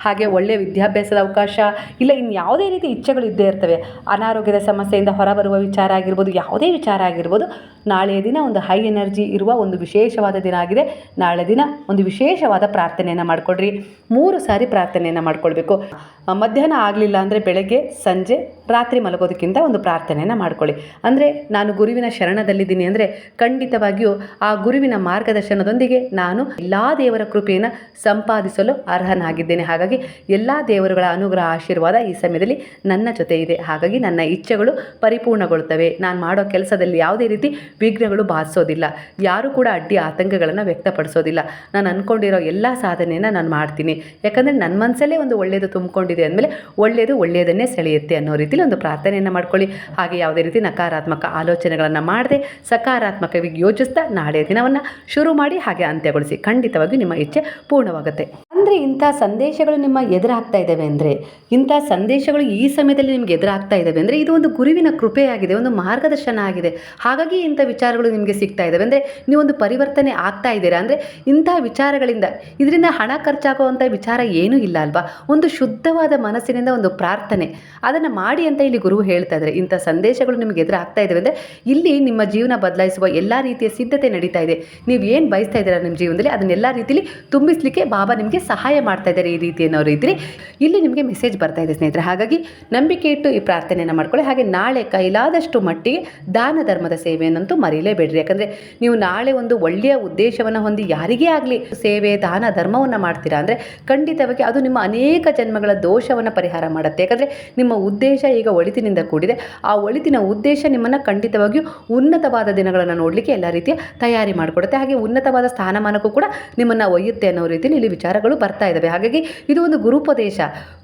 ಹಾಗೆ ಒಳ್ಳೆಯ ವಿದ್ಯಾಭ್ಯಾಸದ ಅವಕಾಶ, ಇಲ್ಲ ಇನ್ನು ಯಾವುದೇ ರೀತಿ ಇಚ್ಛೆಗಳು ಇದ್ದೇ ಇರ್ತವೆ. ಅನಾರೋಗ್ಯದ ಸಮಸ್ಯೆಯಿಂದ ಹೊರಬರುವ ವಿಚಾರ ಆಗಿರ್ಬೋದು, ಯಾವುದೇ ವಿಚಾರ ಆಗಿರ್ಬೋದು ನಾಳೆಯ ದಿನ ಒಂದು ಹೈ ಎನರ್ಜಿ ಇರುವ ಒಂದು ವಿಶೇಷವಾದ ದಿನ ಆಗಿದೆ. ನಾಳೆ ದಿನ ಒಂದು ವಿಶೇಷವಾದ ಪ್ರಾರ್ಥನೆಯನ್ನು ಮಾಡಿಕೊಡ್ರಿ ಮೂರು ಸಾರಿ ಪ್ರಾರ್ಥನೆಯನ್ನು ಮಾಡಿಕೊಳ್ಬೇಕು. ಮಧ್ಯಾಹ್ನ ಆಗಲಿಲ್ಲ ಅಂದರೆ ಬೆಳಗ್ಗೆ, ಸಂಜೆ, ರಾತ್ರಿ ಮಲಗೋದಕ್ಕಿಂತ ಒಂದು ಪ್ರಾರ್ಥನೆಯನ್ನು ಮಾಡ್ಕೊಳ್ಳಿ. ಅಂದರೆ ನಾನು ಗುರುವಿನ ಶರಣದಲ್ಲಿದ್ದೀನಿ ಅಂದರೆ ಖಂಡಿತವಾಗಿಯೂ ಆ ಗುರುವಿನ ಮಾರ್ಗದರ್ಶನದೊಂದಿಗೆ ನಾನು ಎಲ್ಲ ದೇವರ ಕೃಪೆಯನ್ನು ಸಂಪಾದಿಸಲು ಅರ್ಹನಾಗಿದ್ದೇನೆ. ಹಾಗಾಗಿ ಎಲ್ಲ ದೇವರುಗಳ ಅನುಗ್ರಹ, ಆಶೀರ್ವಾದ ಈ ಸಮಯದಲ್ಲಿ ನನ್ನ ಜೊತೆ ಇದೆ. ಹಾಗಾಗಿ ನನ್ನ ಇಚ್ಛೆಗಳು ಪರಿಪೂರ್ಣಗೊಳ್ಳುತ್ತವೆ. ನಾನು ಮಾಡೋ ಕೆಲಸದಲ್ಲಿ ಯಾವುದೇ ರೀತಿ ವಿಘ್ನಗಳು ಬಾಧಿಸೋದಿಲ್ಲ. ಯಾರೂ ಕೂಡ ಅಡ್ಡಿ ಆತಂಕಗಳನ್ನು ವ್ಯಕ್ತಪಡಿಸೋದಿಲ್ಲ. ನಾನು ಅಂದ್ಕೊಂಡಿರೋ ಎಲ್ಲ ಸಾಧನೆಯನ್ನು ನಾನು ಮಾಡ್ತೀನಿ. ಯಾಕಂದರೆ ನನ್ನ ಮನಸ್ಸಲ್ಲೇ ಒಂದು ಒಳ್ಳೆಯದು ತುಂಬಿಕೊಂಡಿದೆ ಅಂದಮೇಲೆ ಒಳ್ಳೆಯದು ಒಳ್ಳೆಯದನ್ನೇ ಸೆಳೆಯುತ್ತೆ ಅನ್ನೋ ರೀತಿಲಿ ಒಂದು ಪ್ರಾರ್ಥನೆಯನ್ನು ಮಾಡ್ಕೊಳ್ಳಿ. ಹಾಗೆ ಯಾವುದೇ ರೀತಿ ನಕಾರಾತ್ಮಕ ಆಲೋಚನೆಗಳನ್ನು ಮಾಡದೆ, ಸಕಾರಾತ್ಮಕವಾಗಿ ಯೋಚಿಸ್ತಾ ನಾಳೆ ದಿನವನ್ನು ಶುರು ಮಾಡಿ ಹಾಗೆ ಅಂತ್ಯಗೊಳಿಸಿ. ಖಂಡಿತವಾಗಿ ನಿಮ್ಮ ಇಚ್ಛೆ ಪೂರ್ಣವಾಗುತ್ತೆ. ಅಂದರೆ ಇಂಥ ಸಂದೇಶಗಳು ನಿಮ್ಮ ಎದುರಾಗ್ತಾ ಇದ್ದಾವೆ ಅಂದರೆ, ಇಂಥ ಸಂದೇಶಗಳು ಈ ಸಮಯದಲ್ಲಿ ನಿಮ್ಗೆ ಎದುರಾಗ್ತಾ ಇದ್ದಾವೆ ಅಂದರೆ ಇದು ಒಂದು ಗುರುವಿನ ಕೃಪೆಯಾಗಿದೆ, ಒಂದು ಮಾರ್ಗದರ್ಶನ ಆಗಿದೆ. ಹಾಗಾಗಿ ಇಂಥ ವಿಚಾರಗಳು ನಿಮಗೆ ಸಿಗ್ತಾ ಇದ್ದಾವೆ ಅಂದರೆ ನೀವೊಂದು ಪರಿವರ್ತನೆ ಆಗ್ತಾ ಇದ್ದೀರಾ ಅಂದರೆ ಇಂಥ ವಿಚಾರಗಳಿಂದ, ಇದರಿಂದ ಹಣ ಖರ್ಚಾಗುವಂಥ ವಿಚಾರ ಏನೂ ಇಲ್ಲ ಅಲ್ವಾ? ಒಂದು ಶುದ್ಧವಾದ ಮನಸ್ಸಿನಿಂದ ಒಂದು ಪ್ರಾರ್ಥನೆ. ಅದನ್ನು ಮಾಡಿ ಅಂತ ಇಲ್ಲಿ ಗುರು ಹೇಳ್ತಾ ಇದ್ದಾರೆ ಇಂಥ ಸಂದೇಶಗಳು ನಿಮಗೆ ಎದುರಾಗ್ತಾ ಇದ್ದಾವೆ ಅಂದರೆ ಇಲ್ಲಿ ನಿಮ್ಮ ಜೀವನ ಬದಲಾಯಿಸುವ ಎಲ್ಲ ರೀತಿಯ ಸಿದ್ಧತೆ ನಡೀತಾ ಇದೆ. ನೀವು ಏನು ಬಯಸ್ತಾ ಇದ್ದೀರಾ ನಿಮ್ಮ ಜೀವನದಲ್ಲಿ, ಅದನ್ನೆಲ್ಲ ರೀತಿಯಲ್ಲಿ ತುಂಬಿಸಲಿಕ್ಕೆ ಬಾಬಾ ನಿಮಗೆ ಸಹಾಯ ಮಾಡ್ತಾ ಇದ್ದಾರೆ ಈ ರೀತಿ ಅನ್ನೋ ರೀತಿಲಿ ಇಲ್ಲಿ ನಿಮಗೆ ಮೆಸೇಜ್ ಬರ್ತಾ ಇದೆ ಸ್ನೇಹಿತರೆ. ಹಾಗಾಗಿ ನಂಬಿಕೆ ಇಟ್ಟು ಈ ಪ್ರಾರ್ಥನೆಯನ್ನು ಮಾಡ್ಕೊಳ್ಳಿ. ಹಾಗೆ ನಾಳೆ ಕೈಲಾದಷ್ಟು ಮಟ್ಟಿಗೆ ದಾನ ಧರ್ಮದ ಸೇವೆಯನ್ನಂತೂ ಮರೀಲೇಬೇಡ್ರಿ ಯಾಕಂದರೆ ನೀವು ನಾಳೆ ಒಂದು ಒಳ್ಳೆಯ ಉದ್ದೇಶವನ್ನು ಹೊಂದಿ ಯಾರಿಗೇ ಆಗಲಿ ಸೇವೆ, ದಾನ, ಧರ್ಮವನ್ನು ಮಾಡ್ತೀರಾ ಅಂದರೆ ಖಂಡಿತವಾಗಿ ಅದು ನಿಮ್ಮ ಅನೇಕ ಜನ್ಮಗಳ ದೋಷವನ್ನು ಪರಿಹಾರ ಮಾಡುತ್ತೆ. ಯಾಕಂದರೆ ನಿಮ್ಮ ಉದ್ದೇಶ ಈಗ ಒಳಿತಿನಿಂದ ಕೂಡಿದೆ. ಆ ಒಳಿತಿನ ಉದ್ದೇಶ ನಿಮ್ಮನ್ನು ಖಂಡಿತವಾಗಿಯೂ ಉನ್ನತವಾದ ದಿನಗಳನ್ನು ನೋಡಲಿಕ್ಕೆ ಎಲ್ಲ ರೀತಿಯ ತಯಾರಿ ಮಾಡಿಕೊಡುತ್ತೆ. ಹಾಗೆ ಉನ್ನತವಾದ ಸ್ಥಾನಮಾನಕ್ಕೂ ಕೂಡ ನಿಮ್ಮನ್ನು ಒಯ್ಯುತ್ತೆ ಅನ್ನೋ ರೀತಿಯಲ್ಲಿ ಇಲ್ಲಿ ವಿಚಾರಗಳು ಬರ್ತಾ ಇದ್ದಾವೆ ಹಾಗಾಗಿ ಇದು ಒಂದು ಗುರುಪದೇಶ.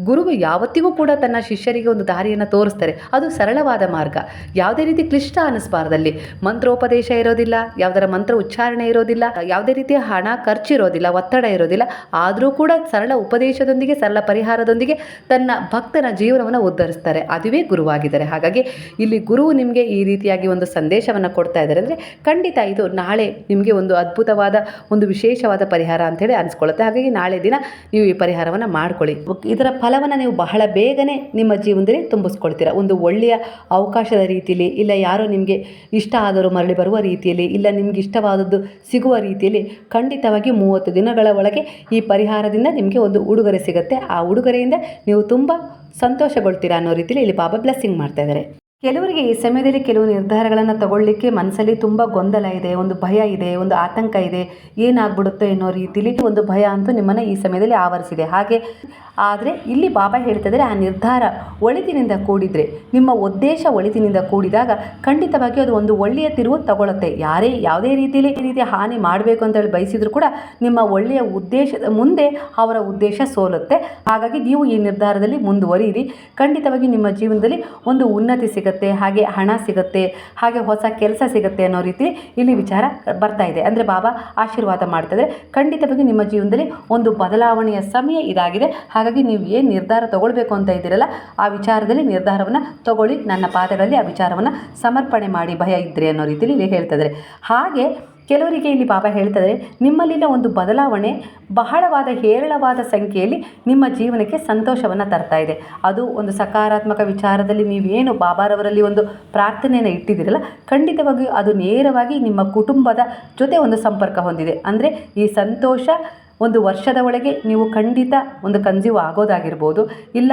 ಗುರುವು ಯಾವತ್ತಿಗೂ ಕೂಡ ತನ್ನ ಶಿಷ್ಯರಿಗೆ ಒಂದು ದಾರಿಯನ್ನು ತೋರಿಸ್ತಾರೆ. ಅದು ಸರಳವಾದ ಮಾರ್ಗ. ಯಾವುದೇ ರೀತಿ ಕ್ಲಿಷ್ಟ ಅನ್ನಿಸ್ಬಾರ್ದಲ್ಲಿ ಮಂತ್ರೋಪದೇಶ ಇರೋದಿಲ್ಲ, ಯಾವುದರ ಮಂತ್ರ ಉಚ್ಚಾರಣೆ ಇರೋದಿಲ್ಲ, ಯಾವುದೇ ರೀತಿಯ ಹಣ ಖರ್ಚಿರೋದಿಲ್ಲ ಒತ್ತಡ ಇರೋದಿಲ್ಲ. ಆದರೂ ಕೂಡ ಸರಳ ಉಪದೇಶದೊಂದಿಗೆ, ಸರಳ ಪರಿಹಾರದೊಂದಿಗೆ ತನ್ನ ಭಕ್ತನ ಜೀವನವನ್ನು ಉದ್ಧರಿಸ್ತಾರೆ. ಅದುವೇ ಗುರುವಾಗಿದ್ದಾರೆ. ಹಾಗಾಗಿ ಇಲ್ಲಿ ಗುರುವು ನಿಮಗೆ ಈ ರೀತಿಯಾಗಿ ಒಂದು ಸಂದೇಶವನ್ನು ಕೊಡ್ತಾ ಇದ್ದಾರೆ ಅಂದರೆ ಖಂಡಿತ ಇದು ನಾಳೆ ನಿಮಗೆ ಒಂದು ಅದ್ಭುತವಾದ, ಒಂದು ವಿಶೇಷವಾದ ಪರಿಹಾರ ಅಂತೇಳಿ ಅನಿಸ್ಕೊಳ್ಳುತ್ತೆ. ಹಾಗಾಗಿ ನಾಳೆ ದಿನ ನೀವು ಈ ಪರಿಹಾರವನ್ನು ಮಾಡ್ಕೊಳ್ಳಿ. ಇದರ ಫಲವನ್ನು ನೀವು ಬಹಳ ಬೇಗನೆ ನಿಮ್ಮ ಜೀವನದಲ್ಲಿ ತುಂಬಿಸ್ಕೊಳ್ತೀರಾ. ಒಂದು ಒಳ್ಳೆಯ ಅವಕಾಶದ ರೀತಿಯಲ್ಲಿ ಇಲ್ಲ ಯಾರೋ ನಿಮಗೆ ಇಷ್ಟ ಆದರೂ ಮರಳಿ ಬರುವ ರೀತಿಯಲ್ಲಿ ಇಲ್ಲ ನಿಮ್ಗೆ ಇಷ್ಟವಾದದ್ದು ಸಿಗುವ ರೀತಿಯಲ್ಲಿ ಖಂಡಿತವಾಗಿ ಮೂವತ್ತು ದಿನಗಳ ಒಳಗೆ ಈ ಪರಿಹಾರದಿಂದ ನಿಮಗೆ ಒಂದು ಉಡುಗೊರೆ ಸಿಗುತ್ತೆ. ಆ ಉಡುಗೊರೆಯಿಂದ ನೀವು ತುಂಬ ಸಂತೋಷಗೊಳ್ತೀರಾ ಅನ್ನೋ ರೀತಿಯಲ್ಲಿ ಇಲ್ಲಿ ಬಾಬಾ ಬ್ಲೆಸ್ಸಿಂಗ್ ಮಾಡ್ತಾ ಇದ್ದಾರೆ. ಕೆಲವರಿಗೆ ಈ ಸಮಯದಲ್ಲಿ ಕೆಲವು ನಿರ್ಧಾರಗಳನ್ನು ತಗೊಳ್ಳಿಕ್ಕೆ ಮನಸ್ಸಲ್ಲಿ ತುಂಬ ಗೊಂದಲ ಇದೆ, ಒಂದು ಭಯ ಇದೆ, ಒಂದು ಆತಂಕ ಇದೆ. ಏನಾಗ್ಬಿಡುತ್ತೆ ಅನ್ನೋ ರೀತಿಲಿ ಒಂದು ಭಯ ಅಂತೂ ನಿಮ್ಮನ್ನು ಈ ಸಮಯದಲ್ಲಿ ಆವರಿಸಿದೆ. ಹಾಗೆ ಆದರೆ ಇಲ್ಲಿ ಬಾಬಾ ಹೇಳ್ತಿದ್ರೆ ಆ ನಿರ್ಧಾರ ಒಳಿತಿನಿಂದ ಕೂಡಿದರೆ, ನಿಮ್ಮ ಉದ್ದೇಶ ಒಳಿತಿನಿಂದ ಕೂಡಿದಾಗ ಖಂಡಿತವಾಗಿ ಅದು ಒಂದು ಒಳ್ಳೆಯ ತಿರುವು ತಗೊಳ್ಳುತ್ತೆ ಯಾರೇ ಯಾವುದೇ ರೀತಿಯಲ್ಲಿ ಈ ರೀತಿ ಹಾನಿ ಮಾಡಬೇಕು ಅಂತೇಳಿ ಬಯಸಿದ್ರು ಕೂಡ ನಿಮ್ಮ ಒಳ್ಳೆಯ ಉದ್ದೇಶದ ಮುಂದೆ ಅವರ ಉದ್ದೇಶ ಸೋಲುತ್ತೆ. ಹಾಗಾಗಿ ನೀವು ಈ ನಿರ್ಧಾರದಲ್ಲಿ ಮುಂದುವರಿಯಿರಿ. ಖಂಡಿತವಾಗಿ ನಿಮ್ಮ ಜೀವನದಲ್ಲಿ ಒಂದು ಉನ್ನತಿ ಸಿಗುತ್ತೆ, ಹಾಗೆ ಹಣ ಸಿಗುತ್ತೆ, ಹಾಗೆ ಹೊಸ ಕೆಲಸ ಸಿಗುತ್ತೆ ಅನ್ನೋ ರೀತಿ ಇಲ್ಲಿ ವಿಚಾರ ಬರ್ತಾ ಇದೆ. ಅಂದರೆ ಬಾಬಾ ಆಶೀರ್ವಾದ ಮಾಡ್ತಿದ್ರೆ ಖಂಡಿತವಾಗಿ ನಿಮ್ಮ ಜೀವನದಲ್ಲಿ ಒಂದು ಬದಲಾವಣೆಯ ಸಮಯ ಇದಾಗಿದೆ. ಹಾಗಾಗಿ ನೀವು ಏನು ನಿರ್ಧಾರ ತಗೊಳ್ಬೇಕು ಅಂತ ಇದ್ದೀರಲ್ಲ, ಆ ವಿಚಾರದಲ್ಲಿ ನಿರ್ಧಾರವನ್ನು ತಗೊಳ್ಳಿ. ನನ್ನ ಪಾದಗಳಲ್ಲಿ ಆ ವಿಚಾರವನ್ನು ಸಮರ್ಪಣೆ ಮಾಡಿ ಭಯ ಇದ್ದರೆ ಅನ್ನೋ ರೀತಿಯಲ್ಲಿ ಇಲ್ಲಿ ಹೇಳ್ತಿದ್ದಾರೆ ಹಾಗೆ ಕೆಲವರಿಗೆ ಇಲ್ಲಿ ಬಾಬಾ ಹೇಳ್ತಾರೆ, ನಿಮ್ಮಲ್ಲಿನ ಒಂದು ಬದಲಾವಣೆ ಬಹಳವಾದ ಹೇರಳವಾದ ಸಂಖ್ಯೆಯಲ್ಲಿ ನಿಮ್ಮ ಜೀವನಕ್ಕೆ ಸಂತೋಷವನ್ನು ತರ್ತಾ ಇದೆ. ಅದು ಒಂದು ಸಕಾರಾತ್ಮಕ ವಿಚಾರದಲ್ಲಿ ನೀವೇನು ಬಾಬಾರವರಲ್ಲಿ ಒಂದು ಪ್ರಾರ್ಥನೆಯನ್ನು ಇಟ್ಟಿದ್ದೀರಲ್ಲ, ಖಂಡಿತವಾಗಿಯೂ ಅದು ನೇರವಾಗಿ ನಿಮ್ಮ ಕುಟುಂಬದ ಜೊತೆ ಒಂದು ಸಂಪರ್ಕ ಹೊಂದಿದೆ. ಅಂದರೆ ಈ ಸಂತೋಷ ಒಂದು ವರ್ಷದ ಒಳಗೆ ನೀವು ಖಂಡಿತ ಒಂದು ಕನ್ಸ್ಯೂವ್ ಆಗೋದಾಗಿರ್ಬೋದು, ಇಲ್ಲ